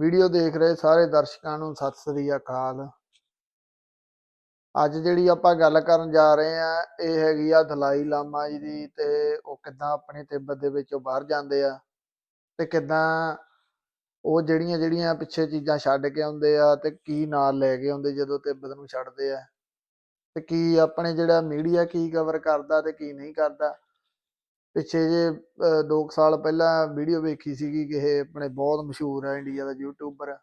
Video ਦੇਖ ਰਹੇ ਸਾਰੇ ਦਰਸ਼ਕਾਂ ਨੂੰ, ਸਤਿ ਸ੍ਰੀ ਅਕਾਲ। ਅੱਜ ਜਿਹੜੀ ਆਪਾਂ ਗੱਲ ਕਰਨ ਜਾ ਰਹੇ ਆ ਇਹ ਹੈਗੀ ਆ ਦਲਾਈ ਲਾਮਾ ਜੀ ਦੀ ਤੇ ਉਹ ਕਿੱਦਾਂ ਆਪਣੇ ਤਿੱਬਤ ਦੇ ਵਿੱਚੋਂ ਬਾਹਰ ਜਾਂਦੇ ਆ ਤੇ ਕਿੱਦਾਂ ਉਹ ਜਿਹੜੀਆਂ ਜਿਹੜੀਆਂ ਪਿੱਛੇ ਚੀਜ਼ਾਂ ਛੱਡ ਕੇ ਆਉਂਦੇ ਆ ਤੇ ਕੀ ਨਾਲ ਲੈ ਕੇ ਆਉਂਦੇ ਜਦੋਂ ਤਿੱਬਤ ਨੂੰ ਛੱਡਦੇ ਆ ਤੇ ਕੀ ਆਪਣੇ ਜਿਹੜਾ ਮੀਡੀਆ ਕੀ ਕਵਰ ਕਰਦਾ ਤੇ ਕੀ ਨਹੀਂ ਕਰਦਾ। ਪਿੱਛੇ ਜੇ 2 ਸਾਲ ਪਹਿਲਾਂ ਵੀਡੀਓ ਵੇਖੀ ਸੀਗੀ ਕਿ ਇਹ ਆਪਣੇ ਬਹੁਤ ਮਸ਼ਹੂਰ ਹੈ ਇੰਡੀਆ ਦਾ ਯੂਟਿਊਬਰ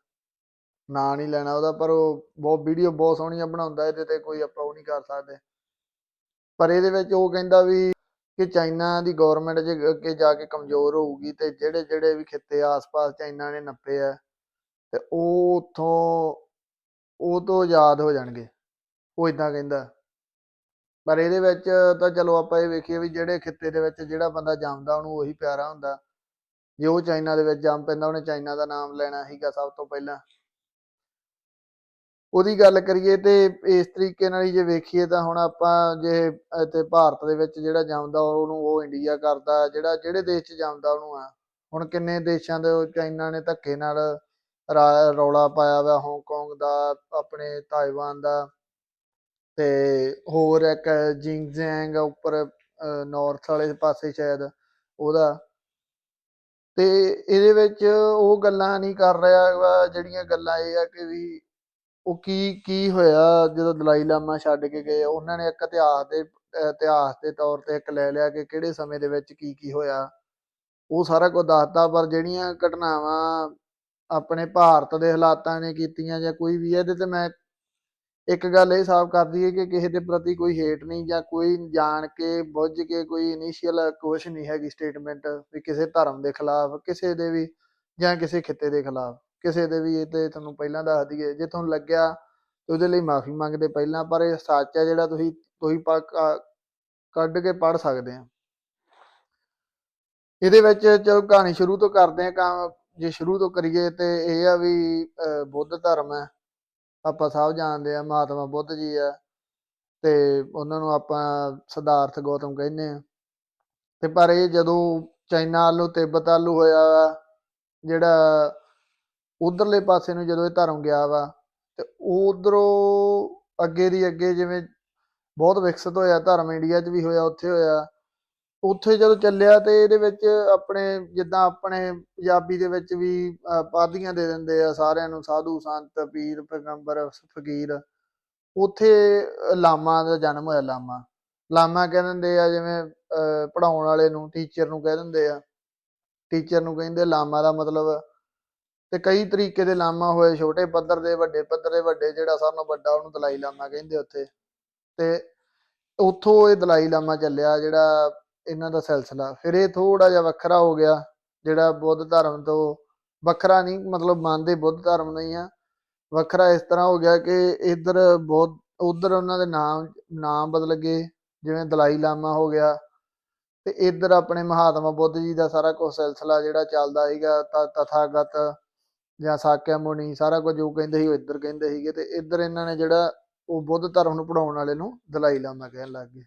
ਨਾਂ ਨਹੀਂ ਲੈਣਾ ਉਹਦਾ, ਪਰ ਉਹ ਬਹੁਤ ਵੀਡੀਓ ਬਹੁਤ ਸੋਹਣੀਆਂ ਬਣਾਉਂਦਾ, ਇਹਦੇ ਤੇ ਕੋਈ ਆਪਾਂ ਉਹ ਨਹੀਂ ਕਰ ਸਕਦੇ। ਪਰ ਇਹਦੇ ਵਿੱਚ ਉਹ ਕਹਿੰਦਾ ਵੀ ਕਿ ਚਾਈਨਾ ਦੀ ਗਵਰਨਮੈਂਟ ਜੇ ਅੱਗੇ ਜਾ ਕੇ ਕਮਜ਼ੋਰ ਹੋਊਗੀ ਤੇ ਜਿਹੜੇ ਜਿਹੜੇ ਵੀ ਖਿੱਤੇ ਆਸ-ਪਾਸ ਚਾਈਨਾ ਨੇ ਨੱਪੇ ਆ, ਤੇ ਉਹ ਉਥੋਂ, ਉਹ ਤੋਂ ਆਜ਼ਾਦ ਹੋ ਜਾਣਗੇ। ਉਹ ਇਦਾਂ ਕਹਿੰਦਾ। ਪਰ ਇਹਦੇ ਵਿੱਚ ਤਾਂ ਚਲੋ ਆਪਾਂ ਇਹ ਵੇਖੀਏ ਵੀ ਜਿਹੜੇ ਖਿੱਤੇ ਦੇ ਵਿੱਚ ਜਿਹੜਾ ਬੰਦਾ ਜੰਮਦਾ, ਉਹਨੂੰ ਉਹੀ ਪਿਆਰਾ ਹੁੰਦਾ। ਜੇ ਉਹ ਚਾਈਨਾ ਦੇ ਵਿੱਚ ਜੰਮ ਪੈਂਦਾ, ਉਹਨੇ ਚਾਈਨਾ ਦਾ ਨਾਮ ਲੈਣਾ ਸੀਗਾ ਸਭ ਤੋਂ ਪਹਿਲਾਂ। ਉਹਦੀ ਗੱਲ ਕਰੀਏ ਤੇ ਇਸ ਤਰੀਕੇ ਨਾਲ ਹੀ ਜੇ ਵੇਖੀਏ ਤਾਂ ਹੁਣ ਆਪਾਂ ਜੇ ਇੱਥੇ ਭਾਰਤ ਦੇ ਵਿੱਚ ਜਿਹੜਾ ਜੰਮਦਾ, ਉਹਨੂੰ ਉਹ ਇੰਡੀਆ ਕਰਦਾ, ਜਿਹੜਾ, ਜਿਹੜੇ ਦੇਸ਼ 'ਚ ਜੰਮਦਾ ਉਹਨੂੰ ਆ। ਹੁਣ ਕਿੰਨੇ ਦੇਸ਼ਾਂ ਦੇ ਚਾਈਨਾ ਨੇ ਧੱਕੇ ਨਾਲ ਰਾ- ਰੌਲਾ ਪਾਇਆ ਵਾ, ਹਾਂਗਕਾਂਗ ਦਾ, ਆਪਣੇ ਤਾਈਵਾਨ ਦਾ। ਤੇ ਹੋਰ ਇੱਕ ਜਿੰਗਜ਼ੈਂਗ ਉੱਪਰ ਨਾਰਥ ਵਾਲੇ ਪਾਸੇ ਸ਼ਾਇਦ ਉਹਦਾ। ਤੇ ਇਹਦੇ ਵਿੱਚ ਉਹ ਗੱਲਾਂ ਨਹੀਂ ਕਰ ਰਿਹਾ ਵਾ ਜਿਹੜੀਆਂ ਗੱਲਾਂ ਇਹ ਆ ਕਿ ਵੀ ਉਹ ਕੀ ਕੀ ਹੋਇਆ ਜਦੋਂ ਦਲਾਈ ਲਾਮਾ ਛੱਡ ਕੇ ਗਏ। ਉਹਨਾਂ ਨੇ ਇੱਕ ਇਤਿਹਾਸ ਦੇ ਇਤਿਹਾਸ ਦੇ ਤੌਰ ਤੇ ਇੱਕ ਲੈ ਲਿਆ ਕਿ ਕਿਹੜੇ ਸਮੇਂ ਦੇ ਵਿੱਚ ਕੀ ਕੀ ਹੋਇਆ। ਉਹ ਸਾਰਾ ਕੁਝ ਦੱਸਦਾ, ਪਰ ਜਿਹੜੀਆਂ ਘਟਨਾਵਾਂ ਆਪਣੇ ਭਾਰਤ ਦੇ ਹਾਲਾਤਾਂ ਨੇ ਕੀਤੀਆਂ ਜਾਂ ਕੋਈ ਵੀ ਇਹਦੇ ਤੇ ਮੈਂ ਇੱਕ ਗੱਲ ਇਹ ਸਾਫ਼ ਕਰਦੀ ਹੈ ਕਿ ਕਿਸੇ ਦੇ ਪ੍ਰਤੀ ਕੋਈ ਹੇਟ ਨਹੀਂ ਜਾਂ ਕੋਈ ਜਾਣ ਕੇ ਬੁੱਝ ਕੇ ਕੋਈ ਇਨੀਸ਼ੀਅਲ ਕੁਛ ਨਹੀਂ ਹੈਗੀ ਸਟੇਟਮੈਂਟ ਵੀ ਕਿਸੇ ਧਰਮ ਦੇ ਖਿਲਾਫ, ਕਿਸੇ ਦੇ ਵੀ ਜਾਂ ਕਿਸੇ ਖਿੱਤੇ ਦੇ ਖਿਲਾਫ। ਕਿਸੇ ਦੇ ਵੀ ਇਹ ਤੇ ਤੁਹਾਨੂੰ ਪਹਿਲਾਂ ਦੱਸ ਦਈਏ, ਜੇ ਤੁਹਾਨੂੰ ਲੱਗਿਆ ਤੇ ਉਹਦੇ ਲਈ ਮਾਫੀ ਮੰਗਦੇ ਪਹਿਲਾਂ, ਪਰ ਇਹ ਸੱਚ ਹੈ ਜਿਹੜਾ ਤੁਸੀਂ ਤੁਸੀਂ ਕੱਢ ਕੇ ਪੜ ਸਕਦੇ ਆ। ਇਹਦੇ ਵਿੱਚ ਚਲੋ ਕਹਾਣੀ ਸ਼ੁਰੂ ਤੋਂ ਕਰਦੇ ਆ ਕੰਮ ਜੇ ਸ਼ੁਰੂ ਤੋਂ ਕਰੀਏ ਤੇ ਇਹ ਆ ਵੀ ਬੁੱਧ ਧਰਮ ਹੈ। ਆਪਾਂ ਸਭ ਜਾਣਦੇ ਆ, ਮਹਾਤਮਾ ਬੁੱਧ ਜੀ ਆ ਤੇ ਉਹਨਾਂ ਨੂੰ ਆਪਾਂ ਸਿਧਾਰਥ ਗੌਤਮ ਕਹਿੰਦੇ ਆ। ਤੇ ਪਰ ਇਹ ਜਦੋਂ ਚਾਈਨਾ ਵੱਲੋਂ ਤਿੱਬਤ ਵੱਲੋਂ ਹੋਇਆ ਵਾ, ਜਿਹੜਾ ਉਧਰਲੇ ਪਾਸੇ ਨੂੰ ਜਦੋਂ ਇਹ ਧਰਮ ਗਿਆ ਵਾ, ਤੇ ਉਧਰੋਂ ਅੱਗੇ ਦੀ ਅੱਗੇ ਜਿਵੇਂ ਬਹੁਤ ਵਿਕਸਿਤ ਹੋਇਆ, ਧਰਮ ਇੰਡੀਆ 'ਚ ਵੀ ਹੋਇਆ, ਉੱਥੇ ਹੋਇਆ। ਉੱਥੇ ਜਦੋਂ ਚੱਲਿਆ ਤੇ ਇਹਦੇ ਵਿੱਚ ਆਪਣੇ ਜਿੱਦਾਂ ਆਪਣੇ ਪੰਜਾਬੀ ਦੇ ਵਿੱਚ ਵੀ ਅਹ, ਦੇ ਦਿੰਦੇ ਆ ਸਾਰਿਆਂ ਨੂੰ ਸਾਧੂ ਸੰਤ ਪੀਰ ਪੈਗੰਬਰ ਫਕੀਰ। ਉੱਥੇ ਲਾਮਾ ਦਾ ਜਨਮ ਹੋਇਆ ਲਾਮਾ। ਲਾਮਾ ਕਹਿ ਦਿੰਦੇ ਆ ਜਿਵੇਂ ਪੜਾਉਣ ਵਾਲੇ ਨੂੰ ਟੀਚਰ ਨੂੰ ਕਹਿ ਦਿੰਦੇ ਆ। ਟੀਚਰ ਨੂੰ ਕਹਿੰਦੇ ਲਾਮਾ ਦਾ ਮਤਲਬ ਤੇ ਕਈ ਤਰੀਕੇ ਦੇ ਲਾਮਾ ਹੋਏ ਛੋਟੇ ਪੱਧਰ ਦੇ ਵੱਡੇ ਪੱਧਰ ਦੇ ਵੱਡੇ ਜਿਹੜਾ ਸਭ ਨਾਲੋਂ ਵੱਡਾ ਉਹਨੂੰ ਦਲਾਈ ਲਾਮਾ ਕਹਿੰਦੇ ਉੱਥੇ। ਤੇ ਉੱਥੋਂ ਇਹ ਦਲਾਈ ਲਾਮਾ ਚੱਲਿਆ ਜਿਹੜਾ ਇਹਨਾਂ ਦਾ ਸਿਲਸਿਲਾ। ਫਿਰ ਇਹ ਥੋੜਾ ਜਿਹਾ ਵੱਖਰਾ ਹੋ ਗਿਆ, ਜਿਹੜਾ ਬੁੱਧ ਧਰਮ ਤੋਂ ਵੱਖਰਾ ਨਹੀਂ, ਮਤਲਬ ਮੰਨਦੇ ਬੁੱਧ ਧਰਮ ਨਹੀਂ ਆ। ਵੱਖਰਾ ਇਸ ਤਰ੍ਹਾਂ ਹੋ ਗਿਆ ਕਿ ਇੱਧਰ ਬਹੁਤ ਉਧਰ ਉਹਨਾਂ ਦੇ ਨਾਮ ਨਾਮ ਬਦਲ ਗਏ, ਜਿਵੇਂ ਦਲਾਈ ਲਾਮਾ ਹੋ ਗਿਆ। ਤੇ ਇੱਧਰ ਆਪਣੇ ਮਹਾਤਮਾ ਬੁੱਧ ਜੀ ਦਾ ਸਾਰਾ ਕੁਝ ਸਿਲਸਿਲਾ ਜਿਹੜਾ ਚੱਲਦਾ ਸੀਗਾ, ਤ- ਤਥਾਗਤ ਜਾਂ ਸਾਕਿਆ ਮੁਨੀ, ਸਾਰਾ ਕੁਝ ਜੋ ਕਹਿੰਦੇ ਸੀ, ਉਹ ਇੱਧਰ ਕਹਿੰਦੇ ਸੀਗੇ। ਤੇ ਇੱਧਰ ਇਹਨਾਂ ਨੇ ਜਿਹੜਾ ਉਹ ਬੁੱਧ ਧਰਮ ਨੂੰ ਪੜਾਉਣ ਵਾਲੇ ਨੂੰ ਦਲਾਈ ਲਾਮਾ ਕਹਿਣ ਲੱਗ ਗਏ।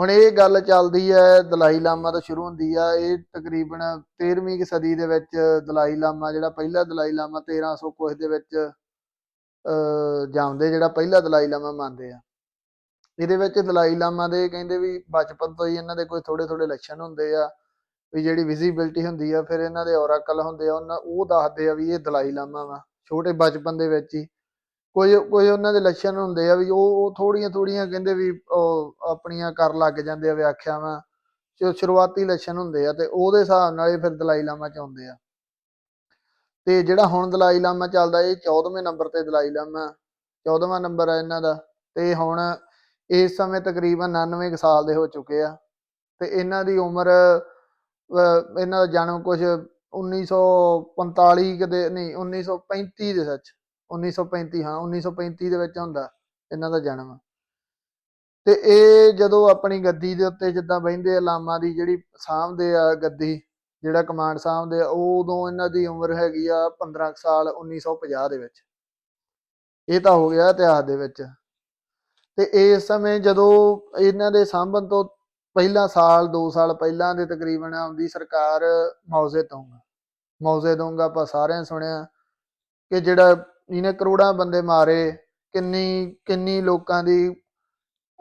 ਹੁਣ ਇਹ ਗੱਲ ਚੱਲਦੀ ਹੈ, ਦਲਾਈ ਲਾਮਾ ਤੋਂ ਸ਼ੁਰੂ ਹੁੰਦੀ ਆ, ਇਹ ਤਕਰੀਬਨ 13ਵੀਂ ਸਦੀ ਦੇ ਵਿੱਚ ਦਲਾਈ ਲਾਮਾ ਜਿਹੜਾ ਪਹਿਲਾ ਦਲਾਈ ਲਾਮਾ 1300 ਕੁਛ ਦੇ ਵਿੱਚ, ਅਹ ਜਾਂਦੇ ਜਿਹੜਾ ਪਹਿਲਾ ਦਲਾਈ ਲਾਮਾ ਮੰਨਦੇ ਆ। ਇਹਦੇ ਵਿੱਚ ਦਲਾਈ ਲਾਮਾ ਦੇ ਕਹਿੰਦੇ ਵੀ ਬਚਪਨ ਤੋਂ ਹੀ ਇਹਨਾਂ ਦੇ ਕੋਈ ਥੋੜੇ ਥੋੜੇ ਲੱਛਣ ਹੁੰਦੇ ਆ, ਵੀ ਜਿਹੜੀ ਵਿਜ਼ੀਬਿਲਟੀ ਹੁੰਦੀ ਆ, ਫਿਰ ਇਹਨਾਂ ਦੇ ਔਰਾਕਲ ਹੁੰਦੇ ਆ, ਉਹਨਾਂ ਉਹ ਦੱਸਦੇ ਆ ਵੀ ਇਹ ਦਲਾਈ ਲਾਮਾ ਵਾ, ਛੋਟੇ ਬਚਪਨ ਦੇ ਵਿੱਚ ਹੀ। ਕੋਈ ਕੋਈ ਉਹਨਾਂ ਦੇ ਲੱਛਣ ਹੁੰਦੇ ਆ ਵੀ ਉਹ ਉਹ ਥੋੜੀਆਂ ਥੋੜੀਆਂ ਕਹਿੰਦੇ ਵੀ ਉਹ ਆਪਣੀਆਂ ਕਰ ਲੱਗ ਜਾਂਦੇ ਆ ਵਿਆਖਿਆਵਾਂ ਜੋ ਸ਼ੁਰੂਆਤੀ ਲੱਛਣ ਹੁੰਦੇ ਆ ਤੇ ਉਹਦੇ ਹਿਸਾਬ ਨਾਲ ਇਹ ਫਿਰ ਦਲਾਈ ਲਾਮਾ ਚ ਆਉਂਦੇ ਆ। ਤੇ ਜਿਹੜਾ ਹੁਣ ਦਲਾਈ ਲਾਮਾ ਚੱਲਦਾ ਇਹ 14ਵੇਂ ਨੰਬਰ ਤੇ ਦਲਾਈ ਲਾਮਾ 14ਵਾਂ ਨੰਬਰ ਆ ਇਹਨਾਂ ਦਾ ਤੇ ਹੁਣ ਇਸ ਸਮੇਂ ਤਕਰੀਬਨ 99 ਕੁ ਸਾਲ ਦੇ ਹੋ ਚੁੱਕੇ ਆ ਤੇ ਇਹਨਾਂ ਦੀ ਉਮਰ ਅਹ, ਇਹਨਾਂ ਦਾ ਜਨਮ ਕੁਝ 1945 ਕਦੇ ਨਹੀਂ 1935 ਦੇ ਸੱਚ। 1935 ਹਾਂ 1935 ਦੇ ਵਿੱਚ ਹੁੰਦਾ, ਇਹਨਾਂ ਦਾ ਜਨਮ। ਤੇ ਇਹ ਜਦੋਂ ਆਪਣੀ ਗੱਦੀ ਦੇ ਉੱਤੇ ਜਿੱਦਾਂ ਬਹਿੰਦੇ ਆ, ਲਾਮਾ ਦੀ ਜਿਹੜੀ ਸਾਂਭਦੇ ਆ ਗੱਦੀ, ਜਿਹੜਾ ਕਮਾਂਡ ਸਾਂਭਦੇ ਆ ਉਦੋਂ ਇਹਨਾਂ ਦੀ ਉਮਰ ਹੈਗੀ ਆ 15 ਕੁ ਸਾਲ 1950 ਦੇ ਵਿੱਚ। ਇਹ ਤਾਂ ਹੋ ਗਿਆ ਇਤਿਹਾਸ ਦੇ ਵਿੱਚ। ਤੇ ਇਸ ਸਮੇਂ ਜਦੋਂ ਇਹਨਾਂ ਦੇ ਸਾਂਭਣ ਤੋਂ ਪਹਿਲਾਂ ਸਾਲ 2 ਸਾਲ ਪਹਿਲਾਂ ਦੇ ਤਕਰੀਬਨ ਆਉਂਦੀ ਸਰਕਾਰ ਮੌਜ਼ੇ ਤੋਂ ਮੌਜ਼ੇਦੁੰਗ ਆਪਾਂ ਸਾਰਿਆਂ ਸੁਣਿਆ ਕਿ ਜਿਹੜਾ ਜਿਹਨੇ ਕਰੋੜਾਂ ਬੰਦੇ ਮਾਰੇ, ਕਿੰਨੀ ਕਿੰਨੀ ਲੋਕਾਂ ਦੀ,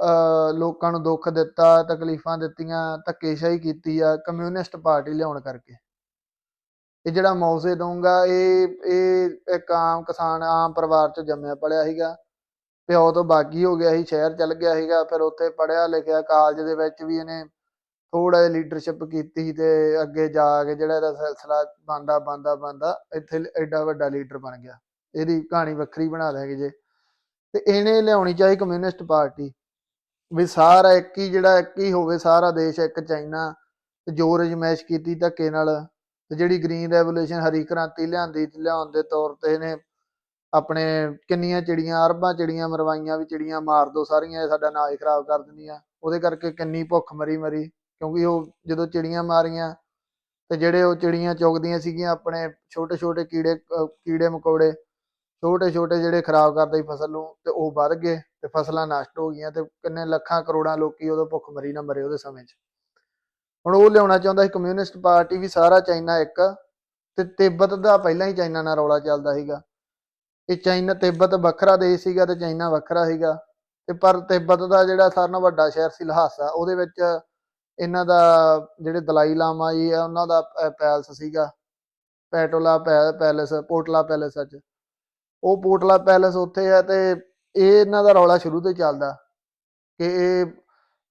ਅਹ, ਲੋਕਾਂ ਨੂੰ ਦੁੱਖ ਦਿੱਤਾ, ਤਕਲੀਫਾਂ ਦਿੱਤੀਆਂ, ਧੱਕੇਸ਼ਾਹੀ ਕੀਤੀ ਆ ਕਮਿਊਨਿਸਟ ਪਾਰਟੀ ਲਿਆਉਣ ਕਰਕੇ। ਇਹ ਜਿਹੜਾ ਮੌਜ਼ੇਦੁੰਗ ਦਊਂਗਾ, ਇਹ ਇਹ ਇੱਕ ਆਮ ਕਿਸਾਨ, ਆਮ ਪਰਿਵਾਰ ਚ ਜੰਮਿਆ ਪਲਿਆ ਸੀਗਾ। ਪਿਓ ਤੋਂ ਬਾਗੀ ਹੋ ਗਿਆ ਸੀ, ਸ਼ਹਿਰ ਚੱਲ ਗਿਆ ਸੀਗਾ, ਫਿਰ ਉੱਥੇ ਪੜਿਆ ਲਿਖਿਆ, ਕਾਲਜ ਦੇ ਵਿੱਚ ਵੀ ਇਹਨੇ ਥੋੜਾ ਜਿਹਾ ਲੀਡਰਸ਼ਿਪ ਕੀਤੀ ਤੇ ਅੱਗੇ ਜਾ ਕੇ ਜਿਹੜਾ ਇਹਦਾ ਸਿਲਸਿਲਾ ਬੰਦਾ ਬੰਦਾ ਬੰਦਾ ਇੱਥੇ ਐਡਾ ਵੱਡਾ ਲੀਡਰ ਬਣ ਗਿਆ। ਇਹਦੀ ਕਹਾਣੀ ਵੱਖਰੀ ਬਣਾ ਦੇਗੇ ਜੇ। ਤੇ ਇਹਨੇ ਲਿਆਉਣੀ ਚਾਹੀ ਕਮਿਊਨਿਸਟ ਪਾਰਟੀ ਵੀ ਸਾਰਾ ਇੱਕ ਹੀ ਜਿਹੜਾ ਇੱਕ ਹੀ ਹੋਵੇ, ਸਾਰਾ ਦੇਸ਼ ਇੱਕ ਚਾਈਨਾ ਤੇ ਜੋ ਰਜਮੈਸ਼ ਕੀਤੀ ਧੱਕੇ ਨਾਲ ਤੇ ਜਿਹੜੀ ਗ੍ਰੀਨ ਰੈਵੋਲੂਸ਼ਨ ਹਰੀ ਕ੍ਰਾਂਤੀ ਲਿਆਂਦੀ ਲਿਆਉਣ ਦੇ ਤੌਰ ਤੇ ਇਹਨੇ ਆਪਣੇ ਕਿੰਨੀਆਂ ਚਿੜੀਆਂ, ਅਰਬਾਂ ਚਿੜੀਆਂ ਮਰਵਾਈਆਂ ਵੀ ਚਿੜੀਆਂ ਮਾਰ ਦੋ, ਸਾਰੀਆਂ ਇਹ ਸਾਡਾ ਨਾਂ ਖਰਾਬ ਕਰ ਦਿੰਦੀਆਂ। ਉਹਦੇ ਕਰਕੇ ਕਿੰਨੀ ਭੁੱਖ ਮਰੀ ਮਰੀ, ਕਿਉਂਕਿ ਉਹ ਜਦੋਂ ਚਿੜੀਆਂ ਮਾਰੀਆਂ ਤੇ ਜਿਹੜੇ ਉਹ ਚਿੜੀਆਂ ਚੁਗਦੀਆਂ ਸੀਗੀਆਂ ਆਪਣੇ ਛੋਟੇ ਛੋਟੇ ਕੀੜੇ ਕੀੜੇ ਮਕੌੜੇ ਛੋਟੇ ਛੋਟੇ ਜਿਹੜੇ ਖਰਾਬ ਕਰਦੇ ਫਸਲ ਨੂੰ ਤੇ ਉਹ ਵੱਧ ਗਏ ਤੇ ਫਸਲਾਂ ਨਸ਼ਟ ਹੋ ਗਈਆਂ ਤੇ ਕਿੰਨੇ ਲੱਖਾਂ ਕਰੋੜਾਂ ਲੋਕੀ ਉਦੋਂ ਭੁੱਖ ਮਰੀ ਨਾ ਮਰੇ ਉਹਦੇ ਸਮੇਂ 'ਚ। ਹੁਣ ਉਹ ਲਿਆਉਣਾ ਚਾਹੁੰਦਾ ਸੀ ਕਮਿਊਨਿਸਟ ਪਾਰਟੀ ਵੀ ਸਾਰਾ ਚਾਈਨਾ ਇੱਕ ਤੇ ਤਿੱਬਤ ਦਾ ਪਹਿਲਾਂ ਹੀ ਚਾਈਨਾ ਨਾਲ ਰੌਲਾ ਚੱਲਦਾ ਸੀਗਾ। ਇਹ ਚਾਈਨਾ ਤਿੱਬਤ ਵੱਖਰਾ ਦੇਸ਼ ਸੀਗਾ ਤੇ ਚਾਈਨਾ ਵੱਖਰਾ ਸੀਗਾ ਤੇ ਪਰ ਤਿੱਬਤ ਦਾ ਜਿਹੜਾ ਸਾਰਿਆਂ ਨਾਲੋਂ ਵੱਡਾ ਸ਼ਹਿਰ ਸੀ ਲਹਾਸਾ ਉਹਦੇ ਵਿੱਚ ਇਹਨਾਂ ਦਾ ਜਿਹੜੇ ਦਲਾਈ ਲਾਮਾ ਜੀ ਆ, ਉਹਨਾਂ ਦਾ ਪ- ਪੈਲਸ ਸੀਗਾ, ਪੈਟੋਲਾ ਪੈ- ਪੈਲੇਸ ਪੋਟਲਾ ਪੈਲੇਸ ਅੱਜ। ਉਹ ਪੋਟਲਾ ਪੈਲੇਸ ਉੱਥੇ ਆ ਤੇ ਇਹ ਇਹਨਾਂ ਦਾ ਰੌਲਾ ਸ਼ੁਰੂ ਤੋਂ ਚੱਲਦਾ ਕਿ ਇਹ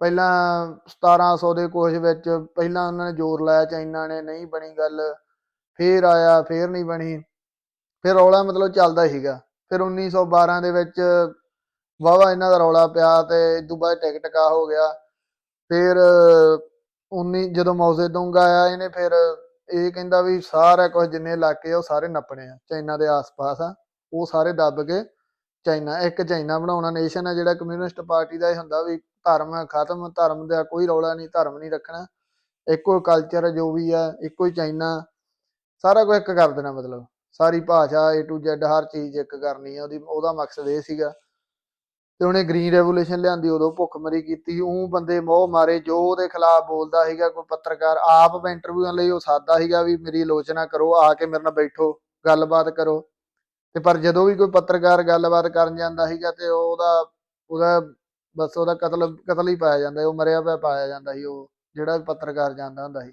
ਪਹਿਲਾਂ 1700 ਦੇ ਕੁਛ ਵਿੱਚ ਪਹਿਲਾਂ ਉਹਨਾਂ ਨੇ ਜ਼ੋਰ ਲਾਇਆ ਚਾਈਨਾ ਨੇ, ਨਹੀਂ ਬਣੀ ਗੱਲ, ਫੇਰ ਆਇਆ, ਫੇਰ ਨਹੀਂ ਬਣੀ। ਫਿਰ ਰੌਲਾ ਮਤਲਬ ਚੱਲਦਾ ਸੀਗਾ। ਫਿਰ 1912 ਦੇ ਵਿੱਚ ਵਾਵਾ ਇਹਨਾਂ ਦਾ ਰੌਲਾ ਪਿਆ ਤੇ ਇਸ ਤੋਂ ਬਾਅਦ ਟਿਕ ਟਕਾ ਹੋ ਗਿਆ। ਫਿਰ 19 ਜਦੋਂ ਮੌਜੇ ਦੋਂਗ ਆਇਆ ਇਹਨੇ, ਫਿਰ ਇਹ ਕਹਿੰਦਾ ਵੀ ਸਾਰਾ ਕੁਝ ਜਿੰਨੇ ਇਲਾਕੇ ਆ ਉਹ ਸਾਰੇ ਨੱਪਣੇ ਆ, ਚਾਈਨਾ ਦੇ ਆਸ-ਪਾਸ ਆ। ਉਹ ਸਾਰੇ ਦੱਬ ਕੇ ਚਾਈਨਾ, ਇੱਕ ਚਾਈਨਾ ਬਣਾਉਣਾ ਨੇਸ਼ਨ ਆ ਜਿਹੜਾ ਕਮਿਊਨਿਸਟ ਪਾਰਟੀ ਦਾ ਇਹ ਹੁੰਦਾ ਵੀ ਧਰਮ ਖਤਮ, ਧਰਮ ਦਾ ਕੋਈ ਰੌਲਾ ਨਹੀਂ, ਧਰਮ ਨਹੀਂ ਰੱਖਣਾ। ਇੱਕੋ ਕਲਚਰ ਜੋ ਵੀ ਆ, ਇੱਕੋ ਹੀ ਚਾਈਨਾ। ਸਾਰਾ ਕੁਝ ਇੱਕ ਕਰ ਦੇਣਾ ਮਤਲਬ। ਸਾਰੀ ਭਾਸ਼ਾ A to Z, ਹਰ ਚੀਜ਼ ਇੱਕ ਕਰਨੀ ਆ, ਉਹਦੀ, ਉਹਦਾ ਮਕਸਦ ਇਹ ਸੀਗਾ। ਤੇ ਉਹਨੇ ਗ੍ਰੀਨ ਰੈਵੋਲੂਸ਼ਨ ਲਿਆਂਦੀ, ਉਦੋਂ ਭੁੱਖਮਰੀ ਕੀਤੀ। ਉਹ ਬੰਦੇ ਮੋਹ ਮਾਰੇ, ਜੋ ਉਹਦੇ ਖਿਲਾਫ ਬੋਲਦਾ ਸੀਗਾ, ਕੋਈ ਪੱਤਰਕਾਰ ਆਪ ਇੰਟਰਵਿਊਆਂ ਲਈ, ਉਹ ਸਾਦਾ ਸੀਗਾ ਵੀ ਮੇਰੀ ਆਲੋਚਨਾ ਕਰੋ, ਆ ਕੇ ਮੇਰੇ ਨਾਲ ਬੈਠੋ, ਗੱਲਬਾਤ ਕਰੋ। ਤੇ ਪਰ ਜਦੋਂ ਵੀ ਕੋਈ ਪੱਤਰਕਾਰ ਗੱਲਬਾਤ ਕਰਨ ਜਾਂਦਾ ਸੀਗਾ ਤੇ ਉਹਦਾ ਉਹਦਾ ਬਸ ਉਹਦਾ ਕਤਲ ਕਤਲ ਹੀ ਪਾਇਆ ਜਾਂਦਾ ਉਹ ਮਰਿਆ ਪਿਆ ਪਾਇਆ ਜਾਂਦਾ ਸੀ, ਉਹ ਜਿਹੜਾ ਵੀ ਪੱਤਰਕਾਰ ਜਾਂਦਾ ਹੁੰਦਾ ਸੀ।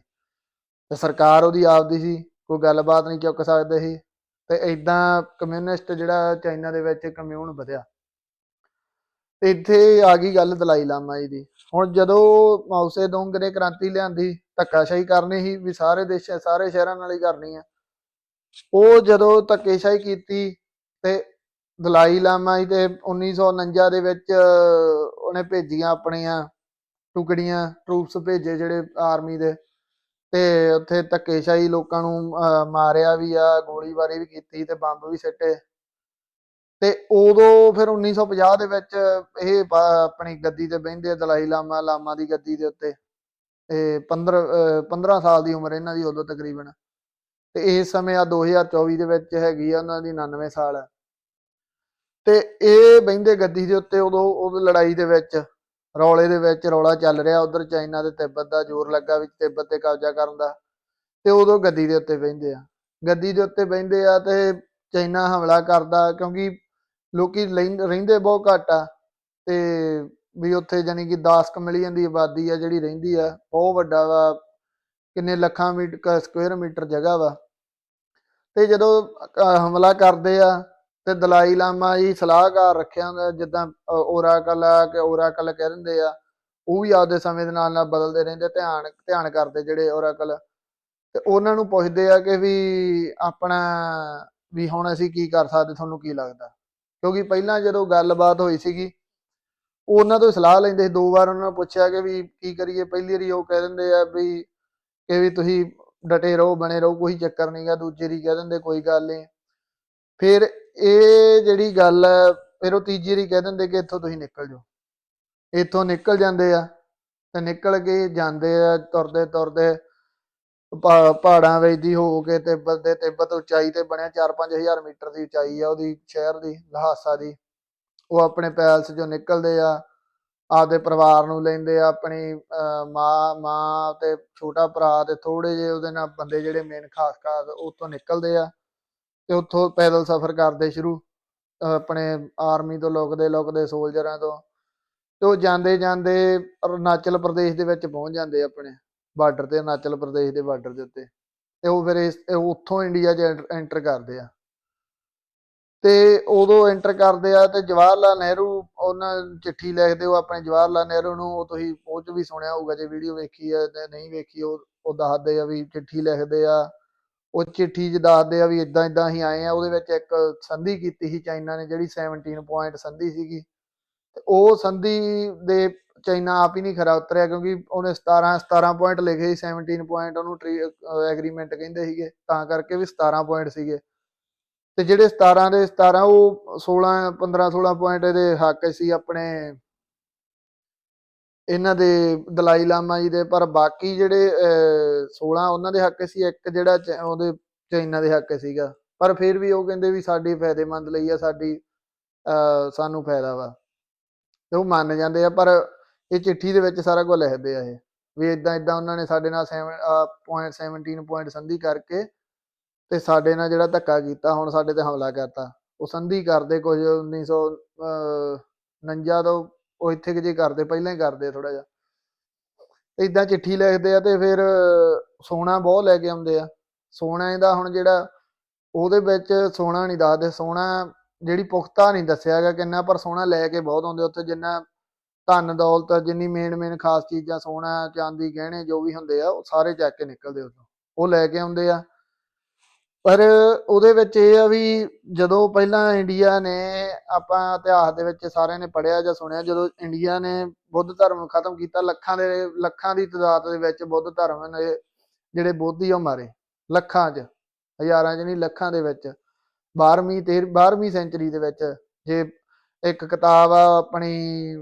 ਤੇ ਸਰਕਾਰ ਉਹਦੀ ਆਪਦੀ ਸੀ, ਕੋਈ ਗੱਲਬਾਤ ਨਹੀਂ ਚੁੱਕ ਸਕਦੇ ਸੀ ਤੇ ਇਦਾਂ ਕਮਿਊਨਿਸਟ ਜਿਹੜਾ ਚਾਈਨਾ ਦੇ ਵਿੱਚ ਕਮਿਊਨ ਵਧਿਆ। ਤੇ ਇੱਥੇ ਆ ਗਈ ਗੱਲ ਦਲਾਈ ਲਾਮਾ ਜੀ ਦੀ। ਹੁਣ ਜਦੋਂ ਮਾਉਸੇ ਦੋਂਗ ਨੇ ਕ੍ਰਾਂਤੀ ਲਿਆਂਦੀ, ਧੱਕਾਸ਼ਾਹੀ ਕਰਨੀ ਸੀ ਵੀ ਸਾਰੇ ਦੇਸ਼, ਸਾਰੇ ਸ਼ਹਿਰਾਂ ਨਾਲ ਹੀ ਕਰਨੀ ਆ ਉਹ ਜਦੋਂ ਧੱਕੇਸ਼ਾਹੀ ਕੀਤੀ ਤੇ ਦਲਾਈ ਲਾਮਾ ਜੀ ਤੇ 1949 ਦੇ ਵਿੱਚ ਉਹਨੇ ਭੇਜੀਆਂ ਆਪਣੀਆਂ ਟੁਕੜੀਆਂ ਟਰੂਪਸ ਭੇਜੇ ਜਿਹੜੇ ਆਰਮੀ ਦੇ ਤੇ ਉੱਥੇ ਧੱਕੇਸ਼ਾਹੀ ਲੋਕਾਂ ਨੂੰ ਅਹ, ਮਾਰਿਆ ਵੀ ਆ ਗੋਲੀਬਾਰੀ ਵੀ ਕੀਤੀ ਤੇ ਬੰਬ ਵੀ ਸਿੱਟੇ। ਤੇ ਉਦੋਂ ਫਿਰ 1950 ਦੇ ਵਿੱਚ ਇਹ ਆਪਣੀ ਗੱਦੀ ਤੇ ਬਹਿੰਦੇ ਆ ਦਲਾਈ ਲਾਮਾ ਲਾਮਾ ਦੀ ਗੱਦੀ ਦੇ ਉੱਤੇ। ਤੇ 15 ਅਹ 15 ਸਾਲ ਦੀ ਉਮਰ ਇਹਨਾਂ ਦੀ ਉਦੋਂ ਤਕਰੀਬਨ। ਤੇ ਇਸ ਸਮੇਂ ਆ 2024 ਦੇ ਵਿੱਚ ਹੈਗੀ ਆ ਉਹਨਾਂ ਦੀ 99 ਸਾਲ। ਤੇ ਇਹ ਬਹਿੰਦੇ ਗੱਦੀ ਦੇ ਉੱਤੇ ਉਦੋਂ ਉਹ ਲੜਾਈ ਦੇ ਵਿੱਚ, ਰੌਲੇ ਦੇ ਵਿੱਚ ਰੌਲਾ ਚੱਲ ਰਿਹਾ ਉਧਰ ਚਾਈਨਾ ਤੇ ਤਿੱਬਤ ਦਾ, ਜ਼ੋਰ ਲੱਗਾ ਵਿੱਚ ਤਿੱਬਤ ਤੇ ਕਬਜ਼ਾ ਕਰਨ ਦਾ। ਤੇ ਉਦੋਂ ਗੱਦੀ ਦੇ ਉੱਤੇ ਬਹਿੰਦੇ ਆ। ਗੱਦੀ ਦੇ ਉੱਤੇ ਬਹਿੰਦੇ ਆ ਤੇ ਚਾਈਨਾ ਹਮਲਾ ਕਰਦਾ ਕਿਉਂਕਿ ਲੋਕੀ ਲੈਂਦ- ਰਹਿੰਦੇ ਬਹੁਤ ਘੱਟ ਆ ਤੇ ਵੀ ਉੱਥੇ ਜਾਨੀ ਕਿ 10 ਮਿਲੀਅਨ ਦੀ ਆਬਾਦੀ ਆ ਜਿਹੜੀ ਰਹਿੰਦੀ ਆ, ਬਹੁਤ ਵੱਡਾ ਵਾ, ਕਿੰਨੇ ਲੱਖਾਂ ਮੀਟਰ ਸਕੁਅਰ ਮੀਟਰ ਜਗ੍ਹਾ ਵਾ। ਤੇ ਜਦੋਂ ਅਹ, ਹਮਲਾ ਕਰਦੇ ਆ ਤੇ ਦਲਾਈ ਲਾਮਾ ਜੀ ਸਲਾਹਕਾਰ ਰੱਖਿਆ ਹੁੰਦਾ ਜਿੱਦਾਂ ਓਰਾਕਲ ਆ ਕਿ ਓਰਾਕਲ ਕਹਿ ਦਿੰਦੇ ਆ ਉਹ ਵੀ ਆਪਦੇ ਸਮੇਂ ਦੇ ਨਾਲ ਨਾਲ ਬਦਲਦੇ ਰਹਿੰਦੇ ਧਿਆਨ ਧਿਆਨ ਕਰਦੇ ਜਿਹੜੇ ਓਰਾਕਲ। ਤੇ ਉਹਨਾਂ ਨੂੰ ਪੁੱਛਦੇ ਆ ਕਿ ਵੀ ਆਪਣਾ ਵੀ ਹੁਣ ਅਸੀਂ ਕੀ ਕਰ ਸਕਦੇ ਤੁਹਾਨੂੰ ਕੀ ਲੱਗਦਾ? ਕਿਉਂਕਿ ਪਹਿਲਾਂ ਜਦੋਂ ਗੱਲਬਾਤ ਹੋਈ ਸੀਗੀ ਉਹਨਾਂ ਤੋਂ ਸਲਾਹ ਲੈਂਦੇ ਸੀ। ਦੋ ਵਾਰ ਉਹਨਾਂ ਨੂੰ ਪੁੱਛਿਆ ਕਿ ਵੀ ਕੀ ਕਰੀਏ? ਪਹਿਲੀ ਵਾਰੀ ਉਹ ਕਹਿ ਦਿੰਦੇ ਆ ਵੀ ਕਿ ਵੀ ਤੁਸੀਂ ਡਟੇ ਰਹੋ, ਬਣੇ ਰਹੋ, ਕੋਈ ਚੱਕਰ ਨਹੀਂਗਾ ਦੂਜੀ ਦੀ ਕਹਿ ਦਿੰਦੇ ਕੋਈ ਗੱਲ ਨਹੀਂ। ਫਿਰ ਇਹ ਜਿਹੜੀ ਗੱਲ ਹੈ, ਫਿਰ ਉਹ ਤੀਜੀ ਦੀ ਕਹਿ ਦਿੰਦੇ ਕਿ ਇੱਥੋਂ ਤੁਸੀਂ ਨਿਕਲ ਜਾਓ। ਇੱਥੋਂ ਨਿਕਲ ਜਾਂਦੇ ਆ, ਤੇ ਨਿਕਲ ਕੇ ਜਾਂਦੇ ਆ, ਤੁਰਦੇ ਤੁਰਦੇ ਪਹਾ- ਪਹਾੜਾਂ ਵਿੱਚ ਦੀ ਹੋ ਕੇ ਤਿੱਬਤ ਦੇ, ਤਿੱਬਤ ਉਚਾਈ ਤੇ ਬਣਿਆ 4-5000 ਮੀਟਰ ਦੀ ਉਚਾਈ ਆ, ਉਹਦੀ ਸ਼ਹਿਰ ਦੀ, ਲਹਾਸਾ ਦੀ। ਉਹ ਆਪਣੇ ਪੈਲਸ ਚੋਂ ਨਿਕਲਦੇ ਆ ਆਪਦੇ ਪਰਿਵਾਰ ਨੂੰ ਲੈਂਦੇ ਆ, ਆਪਣੀ ਮਾਂ ਮਾਂ ਤੇ ਛੋਟਾ ਭਰਾ ਤੇ ਥੋੜੇ ਜਿਹੇ ਉਹਦੇ ਨਾਲ ਬੰਦੇ ਜਿਹੜੇ ਮੇਨ ਖਾਸ ਖਾਸ ਉੱਥੋਂ ਨਿਕਲਦੇ ਆ ਤੇ ਉੱਥੋਂ ਪੈਦਲ ਸਫ਼ਰ ਕਰਦੇ ਸ਼ੁਰੂ, ਆਪਣੇ ਆਰਮੀ ਤੋਂ ਲੁਕਦੇ ਲੁਕਦੇ ਸੋਲਜਰਾਂ ਤੋਂ ਤੇ ਉਹ ਜਾਂਦੇ ਜਾਂਦੇ ਅਰੁਣਾਚਲ ਪ੍ਰਦੇਸ਼ ਦੇ ਵਿੱਚ ਪਹੁੰਚ ਜਾਂਦੇ ਆਪਣੇ ਬਾਰਡਰ ਤੇ, ਅਰੁਣਾਚਲ ਪ੍ਰਦੇਸ਼ ਦੇ ਬਾਰਡਰ ਦੇ ਉੱਤੇ ਤੇ ਉਹ ਫਿਰ ਇਸ ਉੱਥੋਂ ਇੰਡੀਆ 'ਚ ਐਂਟਰ ਕਰਦੇ ਆ। ਤੇ ਉਦੋਂ ਐਂਟਰ ਕਰਦੇ ਆ ਤੇ ਜਵਾਹਰ ਲਾਲ ਨਹਿਰੂ, ਉਹਨਾਂ ਚਿੱਠੀ ਲਿਖਦੇ ਉਹ ਆਪਣੇ ਜਵਾਹਰ ਲਾਲ ਨਹਿਰੂ ਨੂੰ ਉਹ ਤੁਸੀਂ ਉਹ 'ਚ ਵੀ ਸੁਣਿਆ ਹੋਊਗਾ, ਜੇ ਵੀਡੀਓ ਵੇਖੀ ਆ ਤੇ ਨਹੀਂ ਵੇਖੀ, ਉਹ ਉਹ ਦੱਸਦੇ ਆ ਵੀ ਚਿੱਠੀ ਲਿਖਦੇ ਆ। ਉਹ ਚਿੱਠੀ 'ਚ ਦੱਸਦੇ ਆ ਵੀ ਇਦਾਂ ਇਦਾਂ ਹੀ ਆਏ ਆ, ਉਹਦੇ ਵਿੱਚ ਇੱਕ ਸੰਧੀ ਕੀਤੀ ਸੀ ਚਾਈਨਾ ਨੇ, ਜਿਹੜੀ 17 ਪੁਆਇੰਟ ਸੰਧੀ ਸੀਗੀ। ਤੇ ਉਹ ਸੰਧੀ ਦੇ ਚਾਈਨਾ ਆਪ ਹੀ ਨਹੀਂ ਖਰਾ ਉਤਰਿਆ, ਕਿਉਂਕਿ ਉਹਨੇ 17 17 ਪੁਆਇੰਟ ਲਿਖੇ ਸੀ 17 ਪੁਆਇੰਟ ਉਹਨੂੰ ਐਗਰੀਮੈਂਟ ਕਹਿੰਦੇ ਸੀਗੇ, ਤਾਂ ਕਰਕੇ ਵੀ 17 ਪੁਆਇੰਟ ਸੀਗੇ। ਤੇ ਜਿਹੜੇ 17 ਦੇ 17 ਉਹ 16 15 16 ਪੁਆਇੰਟ ਇਹਦੇ ਹੱਕ ਸੀ ਆਪਣੇ ਇਹਨਾਂ ਦੇ ਦਲਾਈ ਲਾਮਾ ਜੀ ਦੇ ਪਰ ਬਾਕੀ ਜਿਹੜੇ ਅਹ, 16 ਉਹਨਾਂ ਦੇ ਹੱਕ ਸੀ ਇੱਕ ਜਿਹੜਾ ਚ- ਉਹਦੇ ਚਾਈਨਾ ਦੇ ਹੱਕ ਸੀਗਾ। ਪਰ ਫਿਰ ਵੀ ਉਹ ਕਹਿੰਦੇ ਵੀ ਸਾਡੀ ਫਾਇਦੇਮੰਦ ਲਈ ਆ ਸਾਡੀ ਅਹ, ਸਾਨੂੰ ਫਾਇਦਾ ਵਾ। ਤੇ ਉਹ ਮੰਨ ਜਾਂਦੇ ਆ ਪਰ ਇਹ ਚਿੱਠੀ ਦੇ ਵਿੱਚ ਸਾਰਾ ਕੁਝ ਲਿਖਦੇ ਆ ਇਹ। ਵੀ ਇਦਾਂ ਇਦਾਂ ਉਹਨਾਂ ਨੇ ਸਾਡੇ ਨਾਲ 7.17 ਪੁਆਇੰਟ ਸੰਧੀ ਕਰਕੇ ਤੇ ਸਾਡੇ ਨਾਲ ਜਿਹੜਾ ਧੱਕਾ ਕੀਤਾ, ਹੁਣ ਸਾਡੇ ਤੇ ਹਮਲਾ ਕਰਤਾ। ਉਹ ਸੰਧੀ ਕਰਦੇ ਕੁਝ 1949 ਤੋਂ ਉਹ ਇੱਥੇ ਕਿ ਜੇ ਕਰਦੇ, ਪਹਿਲਾਂ ਹੀ ਕਰਦੇ ਥੋੜਾ ਜਿਹਾ। ਇਦਾਂ ਚਿੱਠੀ ਲਿਖਦੇ ਆ ਤੇ ਫਿਰ ਸੋਨਾ ਬਹੁਤ ਲੈ ਕੇ ਆਉਂਦੇ ਆ। ਸੋਨਾ ਇਹਦਾ ਹੁਣ ਜਿਹੜਾ ਉਹਦੇ ਵਿੱਚ ਸੋਨਾ ਨਹੀਂ ਦੱਸਦੇ। ਸੋਨਾ ਜਿਹੜੀ ਪੁਖਤਾ ਨਹੀਂ ਦੱਸਿਆ ਹੈਗਾ ਕਿੰਨਾ, ਪਰ ਸੋਨਾ ਲੈ ਕੇ ਬਹੁਤ ਆਉਂਦੇ ਉੱਥੇ ਜਿੰਨਾ ਧਨ ਦੌਲਤ, ਜਿੰਨੀ ਮੇਨ ਮੇਨ ਖਾਸ ਚੀਜ਼ਾਂ, ਸੋਨਾ, ਚਾਂਦੀ, ਗਹਿਣੇ ਜੋ ਵੀ ਹੁੰਦੇ ਆ, ਉਹ ਸਾਰੇ ਚੱਕ ਕੇ ਨਿਕਲਦੇ ਉੱਥੋਂ। ਉਹ ਲੈ ਕੇ ਆਉਂਦੇ ਆ। ਪਰ ਉਹਦੇ ਵਿੱਚ ਇਹ ਆ ਵੀ ਜਦੋਂ ਪਹਿਲਾਂ ਇੰਡੀਆ ਨੇ ਆਪਾਂ ਇਤਿਹਾਸ ਦੇ ਵਿੱਚ ਸਾਰਿਆਂ ਨੇ ਪੜ੍ਹਿਆ ਜਾਂ ਸੁਣਿਆ, ਜਦੋਂ ਇੰਡੀਆ ਨੇ ਬੁੱਧ ਧਰਮ ਖਤਮ ਕੀਤਾ, ਲੱਖਾਂ ਦੇ, ਲੱਖਾਂ ਦੀ ਤਾਦਾਦ ਦੇ ਵਿੱਚ ਬੁੱਧ ਧਰਮ ਨੇ ਜਿਹੜੇ ਬੋਧੀ ਉਹ ਮਾਰੇ, ਲੱਖਾਂ 'ਚ, ਹਜ਼ਾਰਾਂ 'ਚ ਨਹੀਂ, ਲੱਖਾਂ ਦੇ ਵਿੱਚ। 12ਵੀਂ ਤੇ 12ਵੀਂ ਸੈਂਚਰੀ ਦੇ ਵਿੱਚ ਜੇ ਇੱਕ ਕਿਤਾਬ ਆ ਆਪਣੀ,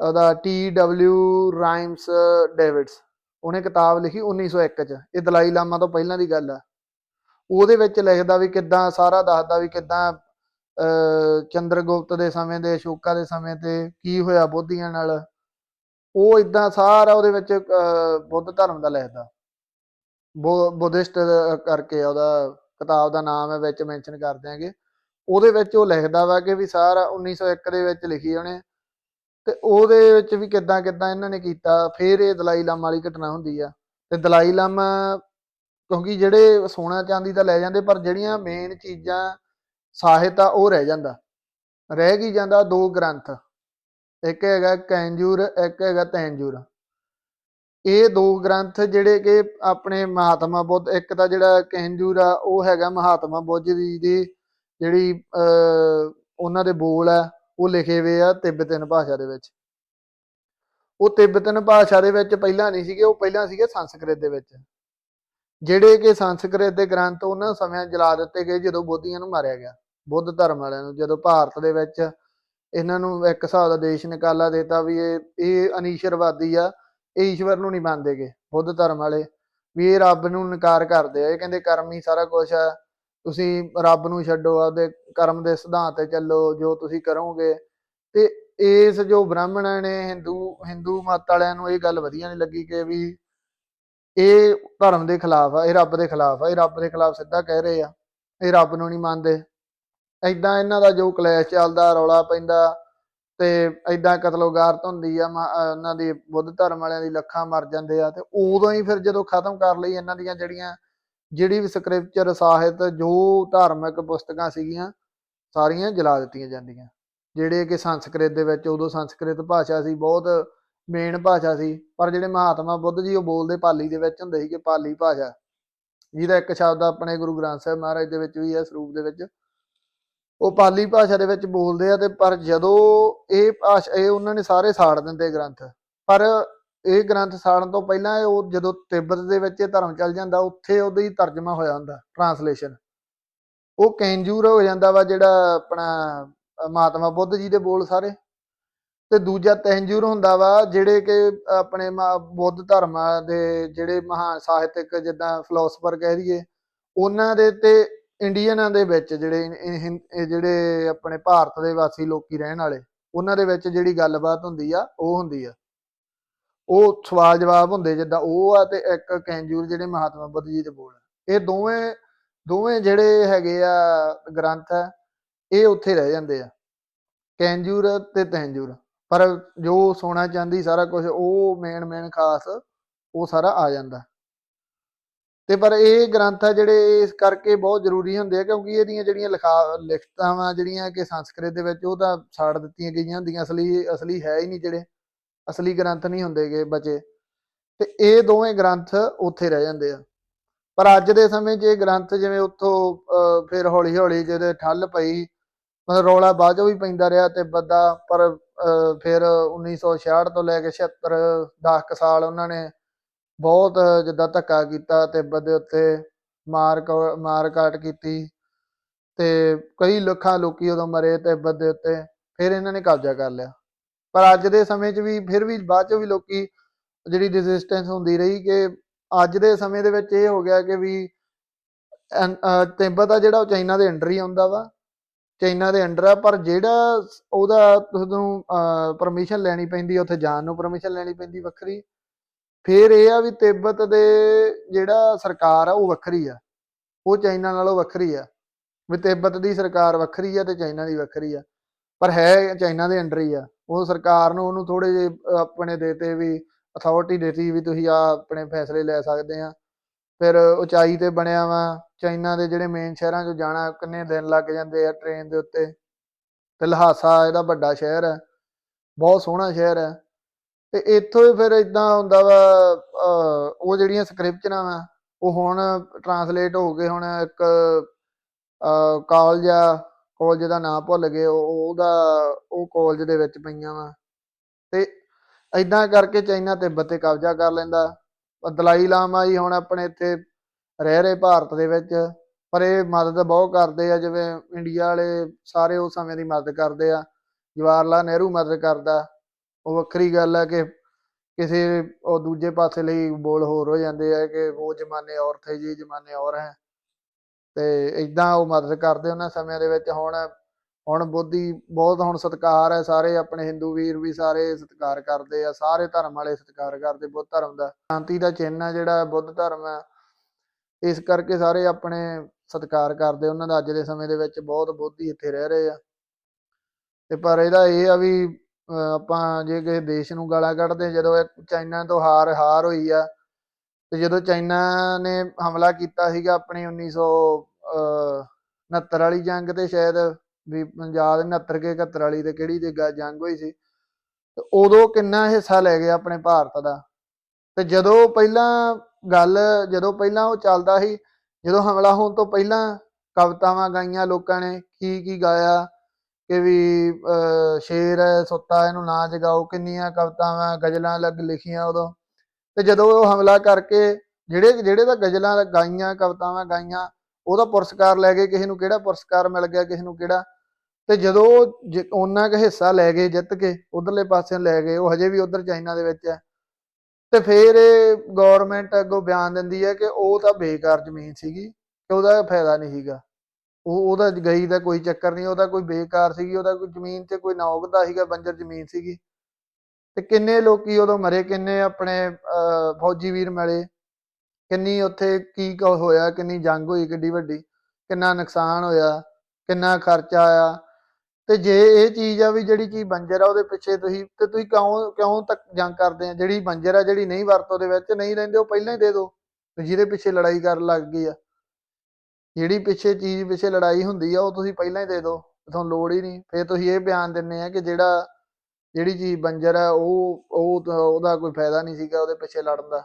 ਉਹਦਾ ਟੀ ਡਬਲਿਊ ਰਾਈਮਸ ਡੇਵਿਡਸ, ਉਹਨੇ ਕਿਤਾਬ ਲਿਖੀ 1901 ਚ। ਇਹ ਦਲਾਈ ਲਾਮਾ ਤੋਂ ਪਹਿਲਾਂ ਦੀ ਗੱਲ ਆ। ਉਹਦੇ ਵਿੱਚ ਲਿਖਦਾ ਵੀ ਕਿੱਦਾਂ ਸਾਰਾ ਦੱਸਦਾ ਵੀ ਕਿੱਦਾਂ ਅਹ, ਚੰਦਰਗੁਪਤ ਦੇ ਸਮੇਂ ਦੇ ਅਸ਼ੋਕਾ ਦੇ ਸਮੇਂ ਤੇ ਕੀ ਹੋਇਆ ਬੋਧੀਆਂ ਨਾਲ। ਉਹ ਇਦਾਂ ਸਾਰਾ ਉਹਦੇ ਵਿੱਚ ਅਹ, ਬੁੱਧ ਧਰਮ ਦਾ ਲਿਖਦਾ। ਬੁੱਧਿਸਟ ਕਰਕੇ ਉਹਦਾ ਕਿਤਾਬ ਦਾ ਨਾਮ ਹੈ ਵਿੱਚ ਮੈਂਸ਼ਨ ਕਰ ਦਿਆਂਗੇ ਉਹਦੇ ਵਿੱਚ ਉਹ ਲਿਖਦਾ ਵਾ ਕਿ ਵੀ ਸਾਰਾ 1901 ਦੇ ਵਿੱਚ ਲਿਖੀ ਉਹਨੇ। ਤੇ ਉਹਦੇ ਵਿੱਚ ਵੀ ਕਿੱਦਾਂ ਕਿੱਦਾਂ ਇਹਨਾਂ ਨੇ ਕੀਤਾ ਫਿਰ ਇਹ ਦਲਾਈ ਲਾਮਾ ਵਾਲੀ ਘਟਨਾ ਹੁੰਦੀ ਆ। ਤੇ ਦਲਾਈ ਲਾਮਾ ਕਿਉਂਕਿ ਜਿਹੜੇ ਸੋਨਾ ਚਾਂਦੀ ਤਾਂ ਲੈ ਜਾਂਦੇ ਪਰ ਜਿਹੜੀਆਂ ਮੇਨ ਚੀਜ਼ਾਂ ਸਾਹਿਤ ਆ ਉਹ ਰਹਿ ਜਾਂਦਾ। ਰਹਿ ਕੀ ਜਾਂਦਾ ਦੋ ਗ੍ਰੰਥ। ਇੱਕ ਹੈਗਾ ਕੈਂਜੂਰ ਇੱਕ ਹੈਗਾ ਤੈਂਜੂਰ। ਇਹ ਦੋ ਗ੍ਰੰਥ ਜਿਹੜੇ ਕਿ ਆਪਣੇ ਮਹਾਤਮਾ ਬੁੱਧ ਇੱਕ ਤਾਂ ਜਿਹੜਾ ਕੈਂਜੂਰ ਆ ਉਹ ਹੈਗਾ ਮਹਾਤਮਾ ਬੁੱਧ ਜੀ ਦੀ ਜਿਹੜੀ ਅਹ, ਉਹਨਾਂ ਦੇ ਬੋਲ ਆ ਉਹ ਲਿਖੇ ਹੋਏ ਆ ਤਿੱਬਤਨ ਭਾਸ਼ਾ ਦੇ ਵਿੱਚ। ਉਹ ਤਿੱਬਤਨ ਭਾਸ਼ਾ ਦੇ ਵਿੱਚ ਪਹਿਲਾਂ ਨਹੀਂ ਸੀਗੇ ਉਹ ਪਹਿਲਾਂ ਸੀਗੇ ਸੰਸਕ੍ਰਿਤ ਦੇ ਵਿੱਚ। ਜਿਹੜੇ ਕਿ ਸੰਸਕ੍ਰਿਤ ਦੇ ਗ੍ਰੰਥ ਉਹਨਾਂ ਸਮਿਆਂ ਜਲਾ ਦਿੱਤੇ ਗਏ ਜਦੋਂ ਬੋਧੀਆਂ ਨੂੰ ਮਾਰਿਆ ਗਿਆ। ਬੁੱਧ ਧਰਮ ਵਾਲਿਆਂ ਨੂੰ ਜਦੋਂ ਭਾਰਤ ਦੇ ਵਿੱਚ ਇਹਨਾਂ ਨੂੰ ਇੱਕ ਹਿਸਾਬ ਦਾ ਦੇਸ਼ ਨਿਕਾਲਾ ਦਿੱਤਾ ਵੀ ਇਹ ਇਹ ਅਨੀਸ਼ਰਵਾਦੀ ਆ, ਇਹ ਈਸ਼ਵਰ ਨੂੰ ਨਹੀਂ ਮੰਨਦੇਗੇ ਬੁੱਧ ਧਰਮ ਵਾਲੇ। ਵੀ ਇਹ ਰੱਬ ਨੂੰ ਇਨਕਾਰ ਕਰਦੇ ਆ, ਇਹ ਕਹਿੰਦੇ ਕਰਮ ਹੀ ਸਾਰਾ ਕੁਝ ਆ, ਤੁਸੀਂ ਰੱਬ ਨੂੰ ਛੱਡੋ, ਆਪਦੇ ਕਰਮ ਦੇ ਸਿਧਾਂਤ ਤੇ ਚੱਲੋ, ਜੋ ਤੁਸੀਂ ਕਰੋਗੇ। ਤੇ ਇਸ ਜੋ ਬ੍ਰਾਹਮਣਾਂ ਨੇ, ਹਿੰਦੂ ਹਿੰਦੂ ਮਤ ਵਾਲਿਆਂ ਨੂੰ ਇਹ ਗੱਲ ਵਧੀਆ ਨਹੀਂ ਲੱਗੀ ਕਿ ਵੀ ਇਹ ਧਰਮ ਦੇ ਖਿਲਾਫ ਆ, ਇਹ ਰੱਬ ਦੇ ਖਿਲਾਫ ਆ, ਇਹ ਰੱਬ ਦੇ ਖਿਲਾਫ ਸਿੱਧਾ ਕਹਿ ਰਹੇ ਆ, ਇਹ ਰੱਬ ਨੂੰ ਨਹੀਂ ਮੰਨਦੇ। ਐਦਾਂ ਇਹਨਾਂ ਦਾ ਜੋ ਕਲੇਸ਼ ਚੱਲਦਾ, ਰੌਲਾ ਪੈਂਦਾ ਤੇ ਐਦਾਂ ਕਤਲੋਗਾਰਤ ਹੁੰਦੀ ਆ, ਮਾ- ਅਹ ਉਹਨਾਂ ਦੀ ਬੁੱਧ ਧਰਮ ਵਾਲਿਆਂ ਦੀ ਲੱਖਾਂ ਮਰ ਜਾਂਦੇ ਆ ਤੇ ਉਦੋਂ ਹੀ ਫਿਰ ਜਦੋਂ ਖਤਮ ਕਰ ਲਈ ਇਹਨਾਂ ਦੀਆਂ ਜਿਹੜੀਆਂ, ਜਿਹੜੀ ਵੀ ਸਕ੍ਰਿਪਚਰ, ਸਾਹਿਤ, ਜੋ ਧਾਰਮਿਕ ਪੁਸਤਕਾਂ ਸੀਗੀਆਂ, ਸਾਰੀਆਂ ਜਲਾ ਦਿੱਤੀਆਂ ਜਾਂਦੀਆਂ। ਜਿਹੜੇ ਕਿ ਸੰਸਕ੍ਰਿਤ ਦੇ ਵਿੱਚ, ਉਦੋਂ ਸੰਸਕ੍ਰਿਤ ਭਾਸ਼ਾ ਸੀ, ਬਹੁਤ ਮੇਨ ਭਾਸ਼ਾ ਸੀ, ਪਰ ਜਿਹੜੇ ਮਹਾਤਮਾ ਬੁੱਧ ਜੀ, ਉਹ ਬੋਲਦੇ ਪਾਲੀ ਦੇ ਵਿੱਚ ਹੁੰਦੇ ਸੀ ਕਿ ਪਾਲੀ ਭਾਸ਼ਾ। ਜਿਹਦਾ ਇੱਕ ਸ਼ਬਦ ਆਪਣੇ ਗੁਰੂ ਗ੍ਰੰਥ ਸਾਹਿਬ ਮਹਾਰਾਜ ਦੇ ਵਿੱਚ ਵੀ ਹੈ, ਸਰੂਪ ਦੇ ਵਿੱਚ। ਉਹ ਪਾਲੀ ਭਾਸ਼ਾ ਦੇ ਵਿੱਚ ਬੋਲਦੇ ਆ ਤੇ ਪਰ ਜਦੋਂ ਇਹ ਭਾਸ਼ਾ, ਇਹ ਉਹਨਾਂ ਨੇ ਸਾਰੇ ਸਾੜ ਦਿੰਦੇ ਗ੍ਰੰਥ। ਪਰ ਇਹ ਗ੍ਰੰਥ ਸਾੜਨ ਤੋਂ ਪਹਿਲਾਂ ਉਹ ਜਦੋਂ ਤਿੱਬਤ ਦੇ ਵਿੱਚ ਇਹ ਧਰਮ ਚੱਲ ਜਾਂਦਾ, ਉੱਥੇ ਉਹਦੀ ਤਰਜਮਾ ਹੋਇਆ ਹੁੰਦਾ ਟਰਾਂਸਲੇਸ਼ਨ ਉਹ ਕੈਂਜੂਰ ਹੋ ਜਾਂਦਾ ਵਾ ਜਿਹੜਾ ਆਪਣਾ ਮਹਾਤਮਾ ਬੁੱਧ ਜੀ ਦੇ ਬੋਲ ਸਾਰੇ। ਤੇ ਦੂਜਾ ਤੈਂਜੂਰ ਹੁੰਦਾ ਵਾ, ਜਿਹੜੇ ਕਿ ਆਪਣੇ ਮਾ- ਬੁੱਧ ਧਰਮ ਦੇ ਜਿਹੜੇ ਮਹਾਨ ਸਾਹਿਤਕ ਜਿੱਦਾਂ ਫਿਲਾਸਫਰ ਕਹਿ ਦਈਏ, ਉਹਨਾਂ ਦੇ ਤੇ ਇੰਡੀਅਨਾਂ ਦੇ ਵਿੱਚ ਜਿਹੜੇ ਜਿਹੜੇ ਆਪਣੇ ਭਾਰਤ ਦੇ ਵਾਸੀ ਲੋਕੀ ਰਹਿਣ ਵਾਲੇ, ਉਹਨਾਂ ਦੇ ਵਿੱਚ ਜਿਹੜੀ ਗੱਲਬਾਤ ਹੁੰਦੀ ਆ, ਉਹ ਹੁੰਦੀ ਆ। ਉਹ ਸਵਾਲ ਜਵਾਬ ਹੁੰਦੇ ਜਿੱਦਾਂ ਉਹ ਆ ਤੇ ਇੱਕ ਕੈਂਜੂਰ ਜਿਹੜੇ ਮਹਾਤਮਾ ਬੁੱਧ ਜੀ ਦੇ ਬੋਲ ਆ। ਇਹ ਦੋਵੇਂ ਦੋਵੇਂ ਜਿਹੜੇ ਹੈਗੇ ਆ ਗ੍ਰੰਥ ਆ, ਇਹ ਉੱਥੇ ਰਹਿ ਜਾਂਦੇ ਆ। ਕੈਂਜੂਰ ਤੇ ਤੈਂਜੂਰ ਪਰ ਜੋ ਸੋਨਾ ਚਾਂਦੀ ਸਾਰਾ ਕੁਝ ਉਹ ਮੇਨ ਮੇਨ ਖਾਸ ਉਹ ਸਾਰਾ ਆ ਜਾਂਦਾ। ਤੇ ਪਰ ਇਹ ਗ੍ਰੰਥ ਆ ਜਿਹੜੇ ਇਸ ਕਰਕੇ ਬਹੁਤ ਜ਼ਰੂਰੀ ਹੁੰਦੇ ਆ ਕਿਉਂਕਿ ਇਹਦੀਆਂ ਜਿਹੜੀਆਂ ਲਿਖਾ ਲਿਖਤਾਂ ਵਾ ਜਿਹੜੀਆਂ ਕਿ ਸੰਸਕ੍ਰਿਤ ਦੇ ਵਿੱਚ ਉਹ ਤਾਂ ਛਾੜ ਦਿੱਤੀਆਂ ਗਈਆਂ ਹੁੰਦੀਆਂ ਅਸਲੀ ਅਸਲੀ ਹੈ ਹੀ ਨਹੀਂ ਜਿਹੜੇ ਅਸਲੀ ਗ੍ਰੰਥ ਨਹੀਂ ਹੁੰਦੇਗੇ ਬਚੇ। ਤੇ ਇਹ ਦੋਵੇਂ ਗ੍ਰੰਥ ਉੱਥੇ ਰਹਿ ਜਾਂਦੇ ਆ। ਪਰ ਅੱਜ ਦੇ ਸਮੇਂ 'ਚ ਇਹ ਗ੍ਰੰਥ ਜਿਵੇਂ ਉੱਥੋਂ ਅਹ, ਫਿਰ ਹੌਲੀ ਹੌਲੀ ਜਿਹਦੇ ਠੱਲ ਪਈ ਮਤਲਬ ਰੌਲਾ ਬਾਅਦ ਵੀ ਪੈਂਦਾ ਰਿਹਾ ਤੇ ਬੱਦਾ ਪਰ ਫਿਰ 1966 ਤੋਂ ਲੈ ਕੇ 76 10 ਕੁ ਸਾਲ ਉਹਨਾਂ ਨੇ ਬਹੁਤ ਜਿੱਦਾਂ ਧੱਕਾ ਕੀਤਾ ਤੇ ਦੇ ਉੱਤੇ ਮਾਰ ਕ- ਮਾਰ ਕਾਟ ਕੀਤੀ ਤੇ ਕਈ ਲੱਖਾਂ ਲੋਕੀ ਉਦੋਂ ਮਰੇ ਤੇ ਦੇ ਉੱਤੇ ਫਿਰ ਇਹਨਾਂ ਨੇ ਕਬਜ਼ਾ ਕਰ ਲਿਆ। ਪਰ ਅੱਜ ਦੇ ਸਮੇਂ 'ਚ ਵੀ, ਫਿਰ ਵੀ ਬਾਅਦ ਚ ਵੀ ਲੋਕੀ ਜਿਹੜੀ ਰੈਜ਼ਿਸਟੈਂਸ ਹੁੰਦੀ ਰਹੀ ਕਿ ਅੱਜ ਦੇ ਸਮੇਂ ਦੇ ਵਿੱਚ ਇਹ ਹੋ ਗਿਆ ਕਿ ਵੀ ਐਨ- ਤਿੱਬਤ ਆ ਜਿਹੜਾ ਉਹ ਚਾਈਨਾ ਦੇ ਅੰਡਰ ਹੀ ਆਉਂਦਾ ਵਾ। ਚਾਈਨਾ ਦੇ ਅੰਡਰ ਆ ਪਰ ਜਿਹੜਾ ਉਹਦਾ ਤੁਹਾਨੂੰ ਪਰਮਿਸ਼ਨ ਲੈਣੀ ਪੈਂਦੀ ਆ ਉੱਥੇ ਜਾਣ ਨੂੰ ਪਰਮਿਸ਼ਨ ਲੈਣੀ ਪੈਂਦੀ ਵੱਖਰੀ। ਫਿਰ ਇਹ ਆ ਵੀ ਤਿੱਬਤ ਦੇ ਜਿਹੜਾ ਸਰਕਾਰ ਆ ਉਹ ਵੱਖਰੀ ਆ। ਉਹ ਚਾਈਨਾ ਨਾਲੋਂ ਵੱਖਰੀ ਆ। ਵੀ ਤਿੱਬਤ ਦੀ ਸਰਕਾਰ ਵੱਖਰੀ ਆ ਤੇ ਚਾਈਨਾ ਦੀ ਵੱਖਰੀ ਆ। ਪਰ ਹੈ ਚਾਈਨਾ ਦੇ ਅੰਡਰ ਹੀ ਆ। ਉਹ ਸਰਕਾਰ ਨੂੰ ਉਹਨੂੰ ਥੋੜੇ ਜਿਹੇ ਅਹ, ਆਪਣੇ ਦੇਤੇ ਵੀ ਅਥਾਰਟੀ ਦੇਤੀ ਵੀ ਤੁਸੀਂ ਆ ਆਪਣੇ ਫੈਸਲੇ ਲੈ ਸਕਦੇ ਆ। ਫਿਰ ਉਚਾਈ ਤੇ ਬਣਿਆ ਵਾ। ਚਾਈਨਾ ਦੇ ਜਿਹੜੇ ਮੇਨ ਸ਼ਹਿਰਾਂ 'ਚ ਜਾਣਾ, ਕਿੰਨੇ ਦਿਨ ਲੱਗ ਜਾਂਦੇ ਆ ਟ੍ਰੇਨ ਦੇ ਉੱਤੇ? ਤੇ ਲਹਾਸਾ ਇਹਦਾ ਵੱਡਾ ਸ਼ਹਿਰ ਹੈ, ਬਹੁਤ ਸੋਹਣਾ ਸ਼ਹਿਰ ਹੈ। ਤੇ ਇੱਥੋਂ ਹੀ ਫਿਰ ਇਦਾਂ ਹੁੰਦਾ ਵਾ ਉਹ ਜਿਹੜੀਆਂ ਸਕ੍ਰਿਪਚਰਾਂ ਵਾ, ਉਹ ਹੁਣ ਟਰਾਂਸਲੇਟ ਹੋ ਕੇ ਹੁਣ ਇੱਕ ਕਾਲਜ ਆ ਕਾਲਜ ਦਾ ਨਾਮ ਭੁੱਲ ਗਏ, ਉਹ, ਉਹਦਾ, ਉਹ ਕਾਲਜ ਦੇ ਵਿੱਚ ਪਈਆਂ ਵਾ। ਤੇ ਇਦਾਂ ਕਰਕੇ ਚਾਈਨਾ ਤਿੱਬਤ ਤੇ ਕਬਜ਼ਾ ਕਰ ਲੈਂਦਾ। ਪਰ ਦਲਾਈ ਲਾਮਾ ਜੀ ਹੁਣ ਆਪਣੇ ਇੱਥੇ ਰਹਿ ਰਹੇ ਭਾਰਤ ਦੇ ਵਿੱਚ, ਪਰ ਇਹ ਮਦਦ ਬਹੁਤ ਕਰਦੇ ਆ, ਜਿਵੇਂ ਇੰਡੀਆ ਵਾਲੇ ਸਾਰੇ ਉਸ ਸਮੇਂ ਦੀ ਮਦਦ ਕਰਦੇ ਆ। ਜਵਾਹਰ ਲਾਲ ਨਹਿਰੂ ਮਦਦ ਕਰਦਾ। ਉਹ ਵੱਖਰੀ ਗੱਲ ਹੈ ਕਿ ਕਿਸੇ ਉਹ ਦੂਜੇ ਪਾਸੇ ਲਈ ਬੋਲ ਹੋਰ ਹੋ ਜਾਂਦੇ ਆ ਕਿ ਉਹ ਜ਼ਮਾਨੇ ਔਰ ਥੇ ਜੀ, ਜ਼ਮਾਨੇ ਔਰ ਹੈ। ਤੇ ਇਦਾਂ ਉਹ ਮਦਦ ਕਰਦੇ ਉਹਨਾਂ ਸਮਿਆਂ ਦੇ ਵਿੱਚ। ਹੁਣ ਹੁਣ ਬੋਧੀ ਬਹੁਤ ਹੁਣ ਸਤਿਕਾਰ ਹੈ ਸਾਰੇ, ਆਪਣੇ ਹਿੰਦੂ ਵੀਰ ਵੀ ਸਾਰੇ ਸਤਿਕਾਰ ਕਰਦੇ ਆ, ਸਾਰੇ ਧਰਮ ਵਾਲੇ ਸਤਿਕਾਰ ਕਰਦੇ ਬੁੱਧ ਧਰਮ ਦਾ। ਸ਼ਾਂਤੀ ਦਾ ਚਿੰਨ੍ਹ ਆ ਜਿਹੜਾ ਬੁੱਧ ਧਰਮ ਹੈ ਇਸ ਕਰਕੇ ਸਾਰੇ ਆਪਣੇ ਸਤਿਕਾਰ ਕਰਦੇ, ਉਹਨਾਂ ਦਾ ਅੱਜ ਦੇ ਸਮੇਂ ਦੇ ਵਿੱਚ ਬਹੁਤ ਬੋਧੀ ਇੱਥੇ ਰਹਿ ਰਹੇ ਆ। ਤੇ ਪਰ ਇਹਦਾ ਇਹ ਆ ਵੀ ਆਪਾਂ ਜੇ ਕਿਸੇ ਦੇਸ਼ ਨੂੰ ਗਾਲਾਂ ਕੱਢਦੇ, ਜਦੋਂ ਚਾਈਨਾ ਤੋਂ ਹਾਰ ਹਾਰ ਹੋਈ ਆ, ਤੇ ਜਦੋਂ ਚਾਈਨਾ ਨੇ ਹਮਲਾ ਕੀਤਾ ਸੀਗਾ ਆਪਣੀ 1969 ਵਾਲੀ ਜੰਗ ਤੇ ਸ਼ਾਇਦ ਵੀ ਪੰਜਾਬ 69 ਕੇ 71 ਵਾਲੀ ਤੇ ਕਿਹੜੀ ਤੇ ਜੰਗ ਹੋਈ ਸੀ, ਤੇ ਉਦੋਂ ਕਿੰਨਾ ਹਿੱਸਾ ਲੈ ਗਿਆ ਆਪਣੇ ਭਾਰਤ ਦਾ। ਤੇ ਜਦੋਂ ਪਹਿਲਾਂ ਗੱਲ ਜਦੋਂ ਪਹਿਲਾਂ ਉਹ ਚੱਲਦਾ ਸੀ ਜਦੋਂ ਹਮਲਾ ਹੋਣ ਤੋਂ ਪਹਿਲਾਂ ਕਵਿਤਾਵਾਂ ਗਾਈਆਂ ਲੋਕਾਂ ਨੇ ਕੀ ਕੀ ਗਾਇਆ ਕਿ ਵੀ ਅਹ, ਸ਼ੇਰ ਹੈ ਸੁੱਤਾ ਇਹਨੂੰ ਨਾ ਜਗਾਓ ਕਿੰਨੀਆਂ ਕਵਿਤਾਵਾਂ ਗਜ਼ਲਾਂ ਲੱਗ ਲਿਖੀਆਂ ਉਦੋਂ। ਤੇ ਜਦੋਂ ਉਹ ਹਮਲਾ ਕਰਕੇ ਜਿਹੜੇ ਜਿਹੜੇ ਤਾਂ ਗਜ਼ਲਾਂ ਗਾਈਆਂ ਕਵਿਤਾਵਾਂ ਗਾਈਆਂ ਉਹਦਾ ਪੁਰਸਕਾਰ ਲੈ ਗਏ ਕਿਸੇ ਨੂੰ ਕਿਹੜਾ ਪੁਰਸਕਾਰ ਮਿਲ ਗਿਆ ਕਿਸੇ ਨੂੰ ਕਿਹੜਾ। ਤੇ ਜਦੋਂ ਉਹ ਜ- ਉਹਨਾਂ ਕੁ ਹਿੱਸਾ ਲੈ ਗਏ ਜਿੱਤ ਕੇ ਉਧਰਲੇ ਪਾਸੇ ਲੈ ਗਏ ਉਹ ਹਜੇ ਵੀ ਉਧਰ ਚਾਈਨਾ ਦੇ ਵਿੱਚ ਹੈ। ਤੇ ਫਿਰ ਇਹ ਗਵਰਨਮੈਂਟ ਅੱਗੋਂ ਬਿਆਨ ਦਿੰਦੀ ਹੈ ਕਿ ਉਹ ਤਾਂ ਬੇਕਾਰ ਜ਼ਮੀਨ ਸੀਗੀ ਕਿ ਉਹਦਾ ਫਾਇਦਾ ਨਹੀਂ ਸੀਗਾ। ਉਹ ਉਹਦਾ ਗਈ ਦਾ ਕੋਈ ਚੱਕਰ ਨਹੀਂ ਉਹਦਾ ਕੋਈ ਬੇਕਾਰ ਸੀਗੀ ਉਹਦਾ ਕੋਈ ਜ਼ਮੀਨ ਤੇ ਕੋਈ ਨੌਕਦਾ ਸੀਗਾ ਬੰਜਰ ਜ਼ਮੀਨ ਸੀਗੀ। ਤੇ ਕਿੰਨੇ ਲੋਕੀ ਉਦੋਂ ਮਰੇ ਕਿੰਨੇ ਆਪਣੇ ਅਹ, ਫੌਜੀ ਵੀਰ ਮਰੇ ਕਿੰਨੀ ਉੱਥੇ ਕੀ ਹੋਇਆ ਕਿੰਨੀ ਜੰਗ ਹੋਈ ਕਿੱਡੀ ਵੱਡੀ ਕਿੰਨਾ ਨੁਕਸਾਨ ਹੋਇਆ ਕਿੰਨਾ ਖਰਚਾ ਆਇਆ ਤੇ ਜੇ ਇਹ ਚੀਜ਼ ਆ ਵੀ ਜਿਹੜੀ ਚੀਜ਼ ਬੰਜਰ ਆ ਉਹਦੇ ਪਿੱਛੇ ਤੁਸੀਂ, ਤੇ ਤੁਸੀਂ ਕਿਉਂ ਕਿਉਂ ਤੱਕ ਜੰਗ ਕਰਦੇ ਆ? ਜਿਹੜੀ ਬੰਜਰ ਆ, ਜਿਹੜੀ ਨਹੀਂ ਵਰਤੋਂ ਦੇ ਵਿੱਚ, ਨਹੀਂ ਰਹਿੰਦੇ, ਉਹ ਪਹਿਲਾਂ ਹੀ ਦੇ ਦਿਓ ਜਿਹਦੇ ਪਿੱਛੇ ਲੜਾਈ ਕਰਨ ਲੱਗ ਗਈ ਆ। ਜਿਹੜੀ ਪਿੱਛੇ ਚੀਜ਼ ਪਿੱਛੇ ਲੜਾਈ ਹੁੰਦੀ ਆ, ਉਹ ਤੁਸੀਂ ਪਹਿਲਾਂ ਹੀ ਦੇ ਦਿਓ ਤੁਹਾਨੂੰ ਲੋੜ ਹੀ ਨਹੀਂ। ਫਿਰ ਤੁਸੀਂ ਇਹ ਬਿਆਨ ਦਿੰਦੇ ਆ ਕਿ ਜਿਹੜਾ, ਜਿਹੜੀ ਚੀਜ਼ ਬੰਜਰ ਆ, ਉਹ ਉਹ ਉਹਦਾ ਕੋਈ ਫਾਇਦਾ ਨਹੀਂ ਸੀਗਾ ਉਹਦੇ ਪਿੱਛੇ ਲੜਨ ਦਾ।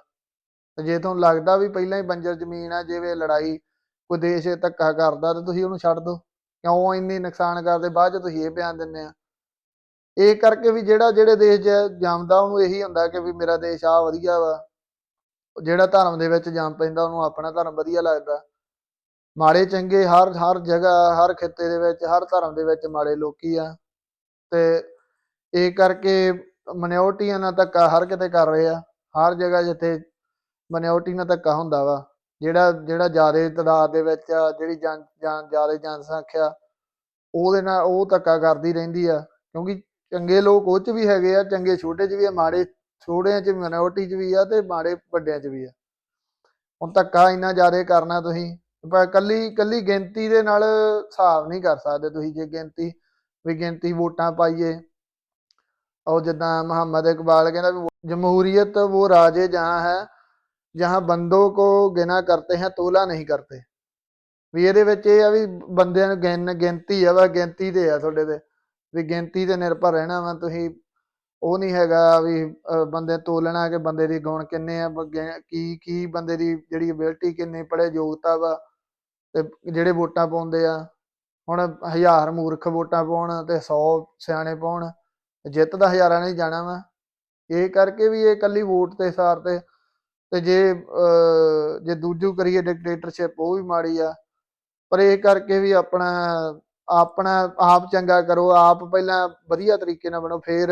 ਤੇ ਜੇ ਤੁਹਾਨੂੰ ਲੱਗਦਾ ਵੀ ਪਹਿਲਾਂ ਹੀ ਬੰਜਰ ਜ਼ਮੀਨ ਆ ਜਿਵੇਂ ਲੜਾਈ ਕੋਈ ਦੇਸ਼ ਧੱਕਾ ਕਰਦਾ, ਤੇ ਤੁਸੀਂ ਉਹਨੂੰ ਛੱਡ ਦਿਓ ਕਿਉਂ ਇੰਨੀ ਨੁਕਸਾਨ ਕਰਦੇ, ਬਾਅਦ ਚ ਤੁਸੀਂ ਇਹ ਬਿਆਨ ਦਿੰਦੇ ਆ। ਇਹ ਕਰਕੇ ਵੀ ਜਿਹੜਾ, ਜਿਹੜੇ ਦੇਸ਼ 'ਚ ਜੰਮਦਾ, ਉਹਨੂੰ ਇਹੀ ਹੁੰਦਾ ਕਿ ਵੀ ਮੇਰਾ ਦੇਸ਼ ਆ ਵਧੀਆ ਵਾ। ਜਿਹੜਾ ਧਰਮ ਦੇ ਵਿੱਚ ਜੰਮ ਪੈਂਦਾ, ਉਹਨੂੰ ਆਪਣਾ ਧਰਮ ਵਧੀਆ ਲੱਗਦਾ। ਮਾੜੇ, ਚੰਗੇ, ਹਰ ਹਰ ਜਗ੍ਹਾ, ਹਰ ਖਿੱਤੇ ਦੇ ਵਿੱਚ, ਹਰ ਧਰਮ ਦੇ ਵਿੱਚ ਮਾੜੇ ਲੋਕੀ ਆ। ਤੇ ਇਹ ਕਰਕੇ ਮਨਿਓਰਟੀਆਂ ਨਾਲ ਧੱਕਾ ਹਰ ਕਿਤੇ ਕਰ ਰਹੇ ਆ। ਹਰ ਜਗ੍ਹਾ ਜਿੱਥੇ ਮਨਿਓਰਟੀ ਨਾਲ ਧੱਕਾ ਹੁੰਦਾ ਵਾ। ਜਿਹੜਾ ਜਿਹੜਾ ਜ਼ਿਆਦਾ ਤਾਦਾਦ ਦੇ ਵਿੱਚ ਆ, ਜਿਹੜੀ ਜਨ ਜਨ, ਜ਼ਿਆਦਾ ਜਨਸੰਖਿਆ, ਉਹਦੇ ਨਾਲ ਉਹ ਧੱਕਾ ਕਰਦੀ ਰਹਿੰਦੀ ਆ। ਕਿਉਂਕਿ ਚੰਗੇ ਲੋਕ ਉਹ ਚ ਵੀ ਹੈਗੇ ਆ, ਚੰਗੇ ਛੋਟੇ ਚ ਵੀ ਆ, ਮਾੜੇ ਛੋਟਿਆਂ ਚ ਮਿਨੋਰਟੀ ਚ ਵੀ ਆ ਤੇ ਮਾੜੇ ਵੱਡਿਆਂ ਚ ਵੀ ਆ। ਹੁਣ ਧੱਕਾ ਇੰਨਾ ਜ਼ਿਆਦਾ ਕਰਨਾ ਤੁਸੀਂ ਪਰ ਕੱਲੀ ਕੱਲੀ ਗਿਣਤੀ ਦੇ ਨਾਲ ਹਿਸਾਬ ਨਹੀਂ ਕਰ ਸਕਦੇ ਤੁਸੀਂ ਜੇ ਗਿਣਤੀ, ਵੀ ਗਿਣਤੀ ਵੋਟਾਂ ਪਾਈਏ। ਉਹ ਜਿੱਦਾਂ ਮੁਹੰਮਦ ਇਕਬਾਲ ਕਹਿੰਦਾ ਵੀ ਜਮਹੂਰੀਅਤ ਉਹ ਰਾਜੇ ਜਹਾਂ ਹੈ ਜਹਾਂ ਬੰਦੋ ਕੋ ਗਿਣਾ ਕਰਤੇ ਹੈ, ਤੋਲਾ ਨਹੀਂ ਕਰਤੇ। ਵੀ ਇਹਦੇ ਵਿੱਚ ਇਹ ਆ ਵੀ ਬੰਦਿਆਂ ਨੂੰ ਗਿਣ, ਗਿਣਤੀ ਆ ਵਾ, ਗਿਣਤੀ ਤੇ ਆ ਤੁਹਾਡੇ ਤੇ। ਵੀ ਗਿਣਤੀ ਤੇ ਨਿਰਭਰ ਰਹਿਣਾ ਵਾ, ਤੁਸੀਂ ਉਹ ਨਹੀਂ ਹੈਗਾ ਵੀ ਬੰਦੇ ਤੋਲਣਾ ਕਿ ਬੰਦੇ ਦੀ ਗੁਣ ਕਿੰਨੇ ਆ ਕੀ ਕੀ ਬੰਦੇ ਦੀ ਜਿਹੜੀ ਅਬਿਲਿਟੀ ਕਿੰਨੀ, ਪੜ੍ਹੇ ਯੋਗਤਾ ਵਾ, ਤੇ ਜਿਹੜੇ ਵੋਟਾਂ ਪਾਉਂਦੇ ਆ। ਹੁਣ ਹਜ਼ਾਰ ਮੂਰਖ ਵੋਟਾਂ ਪਾਉਣ ਤੇ 100 ਸਿਆਣੇ ਪਾਉਣ, ਜਿੱਤ ਦਾ ਹਜ਼ਾਰਾਂ ਨੇ ਜਾਣਾ ਵਾ। ਇਹ ਕਰਕੇ ਵੀ ਇਹ ਇਕੱਲੀ ਵੋਟ ਤੇ ਸਾਰ ਤੇ ਤੇ ਜੇ ਜੇ ਦੂਜੂ ਕਰੀਏ ਡਿਕਟੇਟਰਸ਼ਿਪ ਉਹ ਵੀ ਮਾੜੀ ਆ। ਪਰ ਇਹ ਕਰਕੇ ਵੀ ਆਪਣਾ ਆਪਣਾ ਆਪ ਚੰਗਾ ਕਰੋ ਆਪ ਪਹਿਲਾਂ ਵਧੀਆ ਤਰੀਕੇ ਨਾਲ ਬਣੋ ਫਿਰ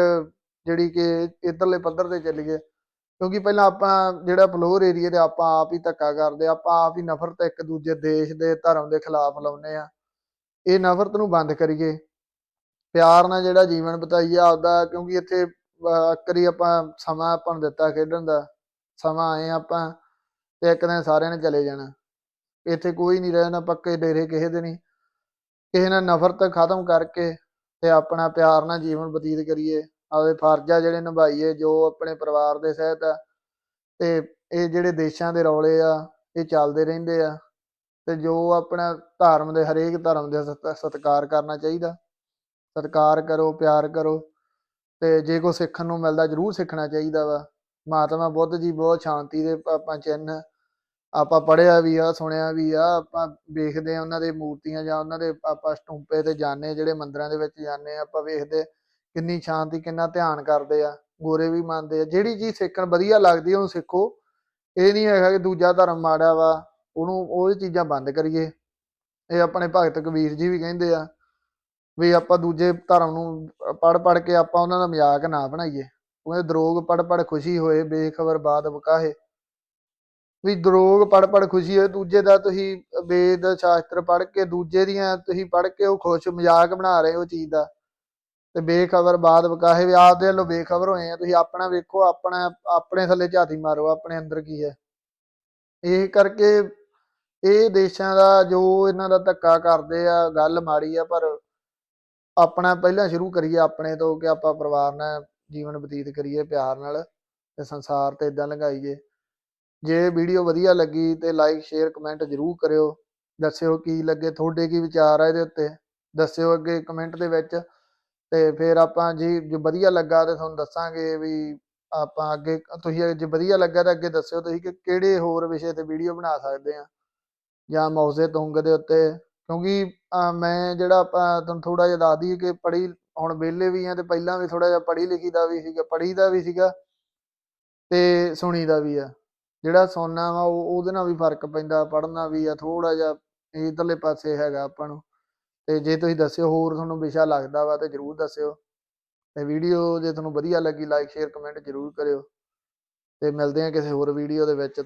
ਜਿਹੜੀ ਕਿ ਇਧਰਲੇ ਪੱਧਰ ਤੇ ਚੱਲੀਏ। ਕਿਉਂਕਿ ਪਹਿਲਾਂ ਆਪਾਂ ਜਿਹੜਾ ਫਲੋਰ ਏਰੀਆ ਦੇ ਆਪਾਂ ਆਪ ਹੀ ਧੱਕਾ ਕਰਦੇ ਆਪਾਂ ਆਪ ਹੀ ਨਫ਼ਰਤ ਇੱਕ ਦੂਜੇ ਦੇਸ਼ ਦੇ ਧਰਮ ਦੇ ਖਿਲਾਫ ਲਾਉਂਦੇ ਆ। ਇਹ ਨਫ਼ਰਤ ਨੂੰ ਬੰਦ ਕਰੀਏ। ਪਿਆਰ ਨਾਲ ਜਿਹੜਾ ਜੀਵਨ ਬਤਾਈਏ ਆਪਦਾ ਕਿਉਂਕਿ ਇੱਥੇ ਅਹ, ਕਰੀ ਆਪਾਂ ਸਮਾਂ ਆਪਾਂ ਨੂੰ ਦਿੱਤਾ ਖੇਡਣ ਦਾ। ਸਮਾਂ ਆਏ ਆਪਾਂ ਤੇ ਇੱਕ ਦਿਨ ਸਾਰਿਆਂ ਨੇ ਚਲੇ ਜਾਣਾ। ਇੱਥੇ ਕੋਈ ਨਹੀਂ ਰਹਿਣਾ ਪੱਕੇ ਡੇਰੇ ਕਿਸੇ ਦੇ ਨਹੀਂ। ਕਿਸੇ ਨਾਲ ਨਫ਼ਰਤ ਖਤਮ ਕਰਕੇ ਤੇ ਆਪਣਾ ਪਿਆਰ ਨਾਲ ਜੀਵਨ ਬਤੀਤ ਕਰੀਏ। ਆਪਦੇ ਫਰਜ਼ ਜਿਹੜੇ ਨਿਭਾਈਏ, ਜੋ ਆਪਣੇ ਪਰਿਵਾਰ ਦੇ ਸਹਿਤ ਆ। ਤੇ ਇਹ ਜਿਹੜੇ ਦੇਸ਼ਾਂ ਦੇ ਰੌਲੇ ਆ, ਇਹ ਚੱਲਦੇ ਰਹਿੰਦੇ ਆ। ਤੇ ਜੋ ਆਪਣਾ ਧਰਮ ਦੇ, ਹਰੇਕ ਧਰਮ ਦੇ ਸਤਿਕਾਰ ਕਰਨਾ ਚਾਹੀਦਾ। ਸਤਿਕਾਰ ਕਰੋ, ਪਿਆਰ ਕਰੋ। ਤੇ ਜੇ ਕੋ ਸਿੱਖਣ ਨੂੰ ਮਿਲਦਾ, ਜਰੂਰ ਸਿੱਖਣਾ ਚਾਹੀਦਾ ਵਾ। ਮਹਾਤਮਾ ਬੁੱਧ ਜੀ ਬਹੁਤ ਸ਼ਾਂਤੀ ਦੇ ਆਪਾਂ ਚਿੰਨ੍ਹ ਆਪਾਂ ਪੜ੍ਹਿਆ ਵੀ ਆ, ਸੁਣਿਆ ਵੀ ਆ, ਆਪਾਂ ਵੇਖਦੇ ਆ ਉਹਨਾਂ ਦੇ ਮੂਰਤੀਆਂ ਜਾਂ ਉਹਨਾਂ ਦੇ ਆਪਾਂ ਸਟੂਪੇ ਤੇ ਜਾਂਦੇ ਜਿਹੜੇ ਮੰਦਰਾਂ ਦੇ ਵਿੱਚ ਜਾਂਦੇ ਆ, ਆਪਾਂ ਵੇਖਦੇ ਕਿੰਨੀ ਸ਼ਾਂਤੀ, ਕਿੰਨਾ ਧਿਆਨ ਕਰਦੇ ਆ, ਗੋਰੇ ਵੀ ਮੰਨਦੇ ਆ। ਜਿਹੜੀ ਚੀਜ਼ ਸਿੱਖਣ ਵਧੀਆ ਲੱਗਦੀ ਉਹਨੂੰ ਸਿੱਖੋ। ਇਹ ਨਹੀਂ ਹੈਗਾ ਕਿ ਦੂਜਾ ਧਰਮ ਮਾੜਾ ਵਾ, ਉਹਨੂੰ, ਉਹ ਚੀਜ਼ਾਂ ਬੰਦ ਕਰੀਏ। ਇਹ ਆਪਣੇ ਭਗਤ ਕਬੀਰ ਜੀ ਵੀ ਕਹਿੰਦੇ ਆ, ਵੀ ਆਪਾਂ ਦੂਜੇ ਧਰਮ ਨੂੰ ਪੜ ਪੜ ਕੇ ਆਪਾਂ ਉਹਨਾਂ ਦਾ ਮਜ਼ਾਕ ਨਾ ਬਣਾਈਏ। ਉਹ ਕਹਿੰਦੇ ਦਰੋਗ ਪੜ ਪੜ ਖੁਸ਼ੀ ਹੋਏ, ਬੇਖਬਰ ਬਾਦ ਬਕਾਹੇ ਵੀ ਦਰੋਗ ਪੜ ਪੜ ਖੁਸ਼ੀ ਹੋਏ, ਦੂਜੇ ਦਾ ਤੁਸੀਂ ਵੇਦ, ਸ਼ਾਸਤਰ ਪੜ ਕੇ, ਦੂਜੇ ਦੀਆਂ ਤੁਸੀਂ ਪੜ ਕੇ ਉਹ ਖੁਸ਼ ਮਜ਼ਾਕ ਬਣਾ ਰਹੇ ਹੋ ਚੀਜ਼ ਦਾ। ਤੇ ਬੇਖਬਰ ਬਾਦ ਬਕਾਹੇ ਵੀ ਆਪਦੇ ਵੱਲੋਂ ਬੇਖਬਰ ਹੋਏ ਆ, ਤੁਸੀਂ ਆਪਣਾ ਵੇਖੋ, ਆਪਣਾ, ਆਪਣੇ ਥੱਲੇ ਝਾਤੀ ਮਾਰੋ, ਆਪਣੇ ਅੰਦਰ ਕੀ ਹੈ। ਇਹ ਕਰਕੇ ਇਹ ਦੇਸ਼ਾਂ ਦਾ ਜੋ ਇਹਨਾਂ ਦਾ ਧੱਕਾ ਕਰਦੇ ਆ, ਗੱਲ ਮਾੜੀ ਆ, ਪਰ ਆਪਣਾ ਪਹਿਲਾਂ ਸ਼ੁਰੂ ਕਰੀਏ ਆਪਣੇ ਤੋਂ, ਕਿ ਆਪਾਂ ਪਰਿਵਾਰ ਨਾਲ ਜੀਵਨ ਬਤੀਤ ਕਰੀਏ ਪਿਆਰ ਨਾਲ ਤੇ ਸੰਸਾਰ ਤੇ ਇਦਾਂ ਲੰਘਾਈਏ। ਜੇ ਵੀਡੀਓ ਵਧੀਆ ਲੱਗੀ ਤੇ ਲਾਈਕ ਸ਼ੇਅਰ ਕਮੈਂਟ ਜਰੂਰ ਕਰਿਓ। ਦੱਸਿਓ ਕੀ ਲੱਗੇ, ਤੁਹਾਡੇ ਕੀ ਵਿਚਾਰ ਆ ਇਹਦੇ ਉੱਤੇ? ਦੱਸਿਓ ਅੱਗੇ ਕਮੈਂਟ ਦੇ ਵਿੱਚ ਤੇ ਫਿਰ ਆਪਾਂ ਜੀ, ਜੇ ਵਧੀਆ ਲੱਗਾ ਤੇ ਤੁਹਾਨੂੰ ਦੱਸਾਂਗੇ ਵੀ ਆਪਾਂ ਅੱਗੇ, ਤੁਸੀਂ ਜੇ ਵਧੀਆ ਲੱਗਾ ਤਾਂ ਅੱਗੇ ਦੱਸਿਓ ਤੁਸੀਂ ਕਿ ਕਿਹੜੇ ਹੋਰ ਵਿਸ਼ੇ ਤੇ ਵੀਡੀਓ ਬਣਾ ਸਕਦੇ ਆ ਜਾਂ ਮੌਜ਼ੇ ਤੁੰਗ ਦੇ ਉੱਤੇ। ਕਿਉਂਕਿ ਮੈਂ ਜਿਹੜਾ ਆਪਾਂ ਤੁਹਾਨੂੰ ਥੋੜਾ ਜਿਹਾ ਦੱਸ ਦਈਏ ਕਿ ਪੜ੍ਹੀ ਹੁਣ ਵਿਹਲੇ ਵੀ ਆ ਤੇ ਪਹਿਲਾਂ ਵੀ ਥੋੜਾ ਜਿਹਾ ਪੜ੍ਹੀ ਲਿਖੀ ਦਾ ਵੀ ਸੀਗਾ ਪੜ੍ਹੀ ਦਾ ਵੀ ਸੀਗਾ ਤੇ ਸੁਣੀ ਦਾ ਵੀ ਆ। ਜਿਹੜਾ ਸੁਣਨਾ ਵਾ ਉਹ, ਉਹਦੇ ਨਾਲ ਵੀ ਫ਼ਰਕ ਪੈਂਦਾ, ਪੜ੍ਹਨਾ ਵੀ ਆ ਥੋੜਾ ਜਿਹਾ ਇਧਰਲੇ ਪਾਸੇ ਹੈਗਾ ਆਪਾਂ ਨੂੰ। ਤੇ ਜੇ ਤੁਸੀਂ ਦੱਸਿਓ ਹੋਰ ਤੁਹਾਨੂੰ ਵਿਸ਼ਾ ਲੱਗਦਾ ਵਾ ਤੇ ਜਰੂਰ ਦੱਸਿਓ। ਤੇ ਵੀਡੀਓ ਜੇ ਤੁਹਾਨੂੰ ਵਧੀਆ ਲੱਗੀ ਲਾਈਕ ਸ਼ੇਅਰ ਕਮੈਂਟ ਜਰੂਰ ਕਰਿਓ। ਤੇ ਮਿਲਦੇ ਆ ਕਿਸੇ ਹੋਰ ਵੀਡੀਓ ਦੇ ਵਿੱਚ।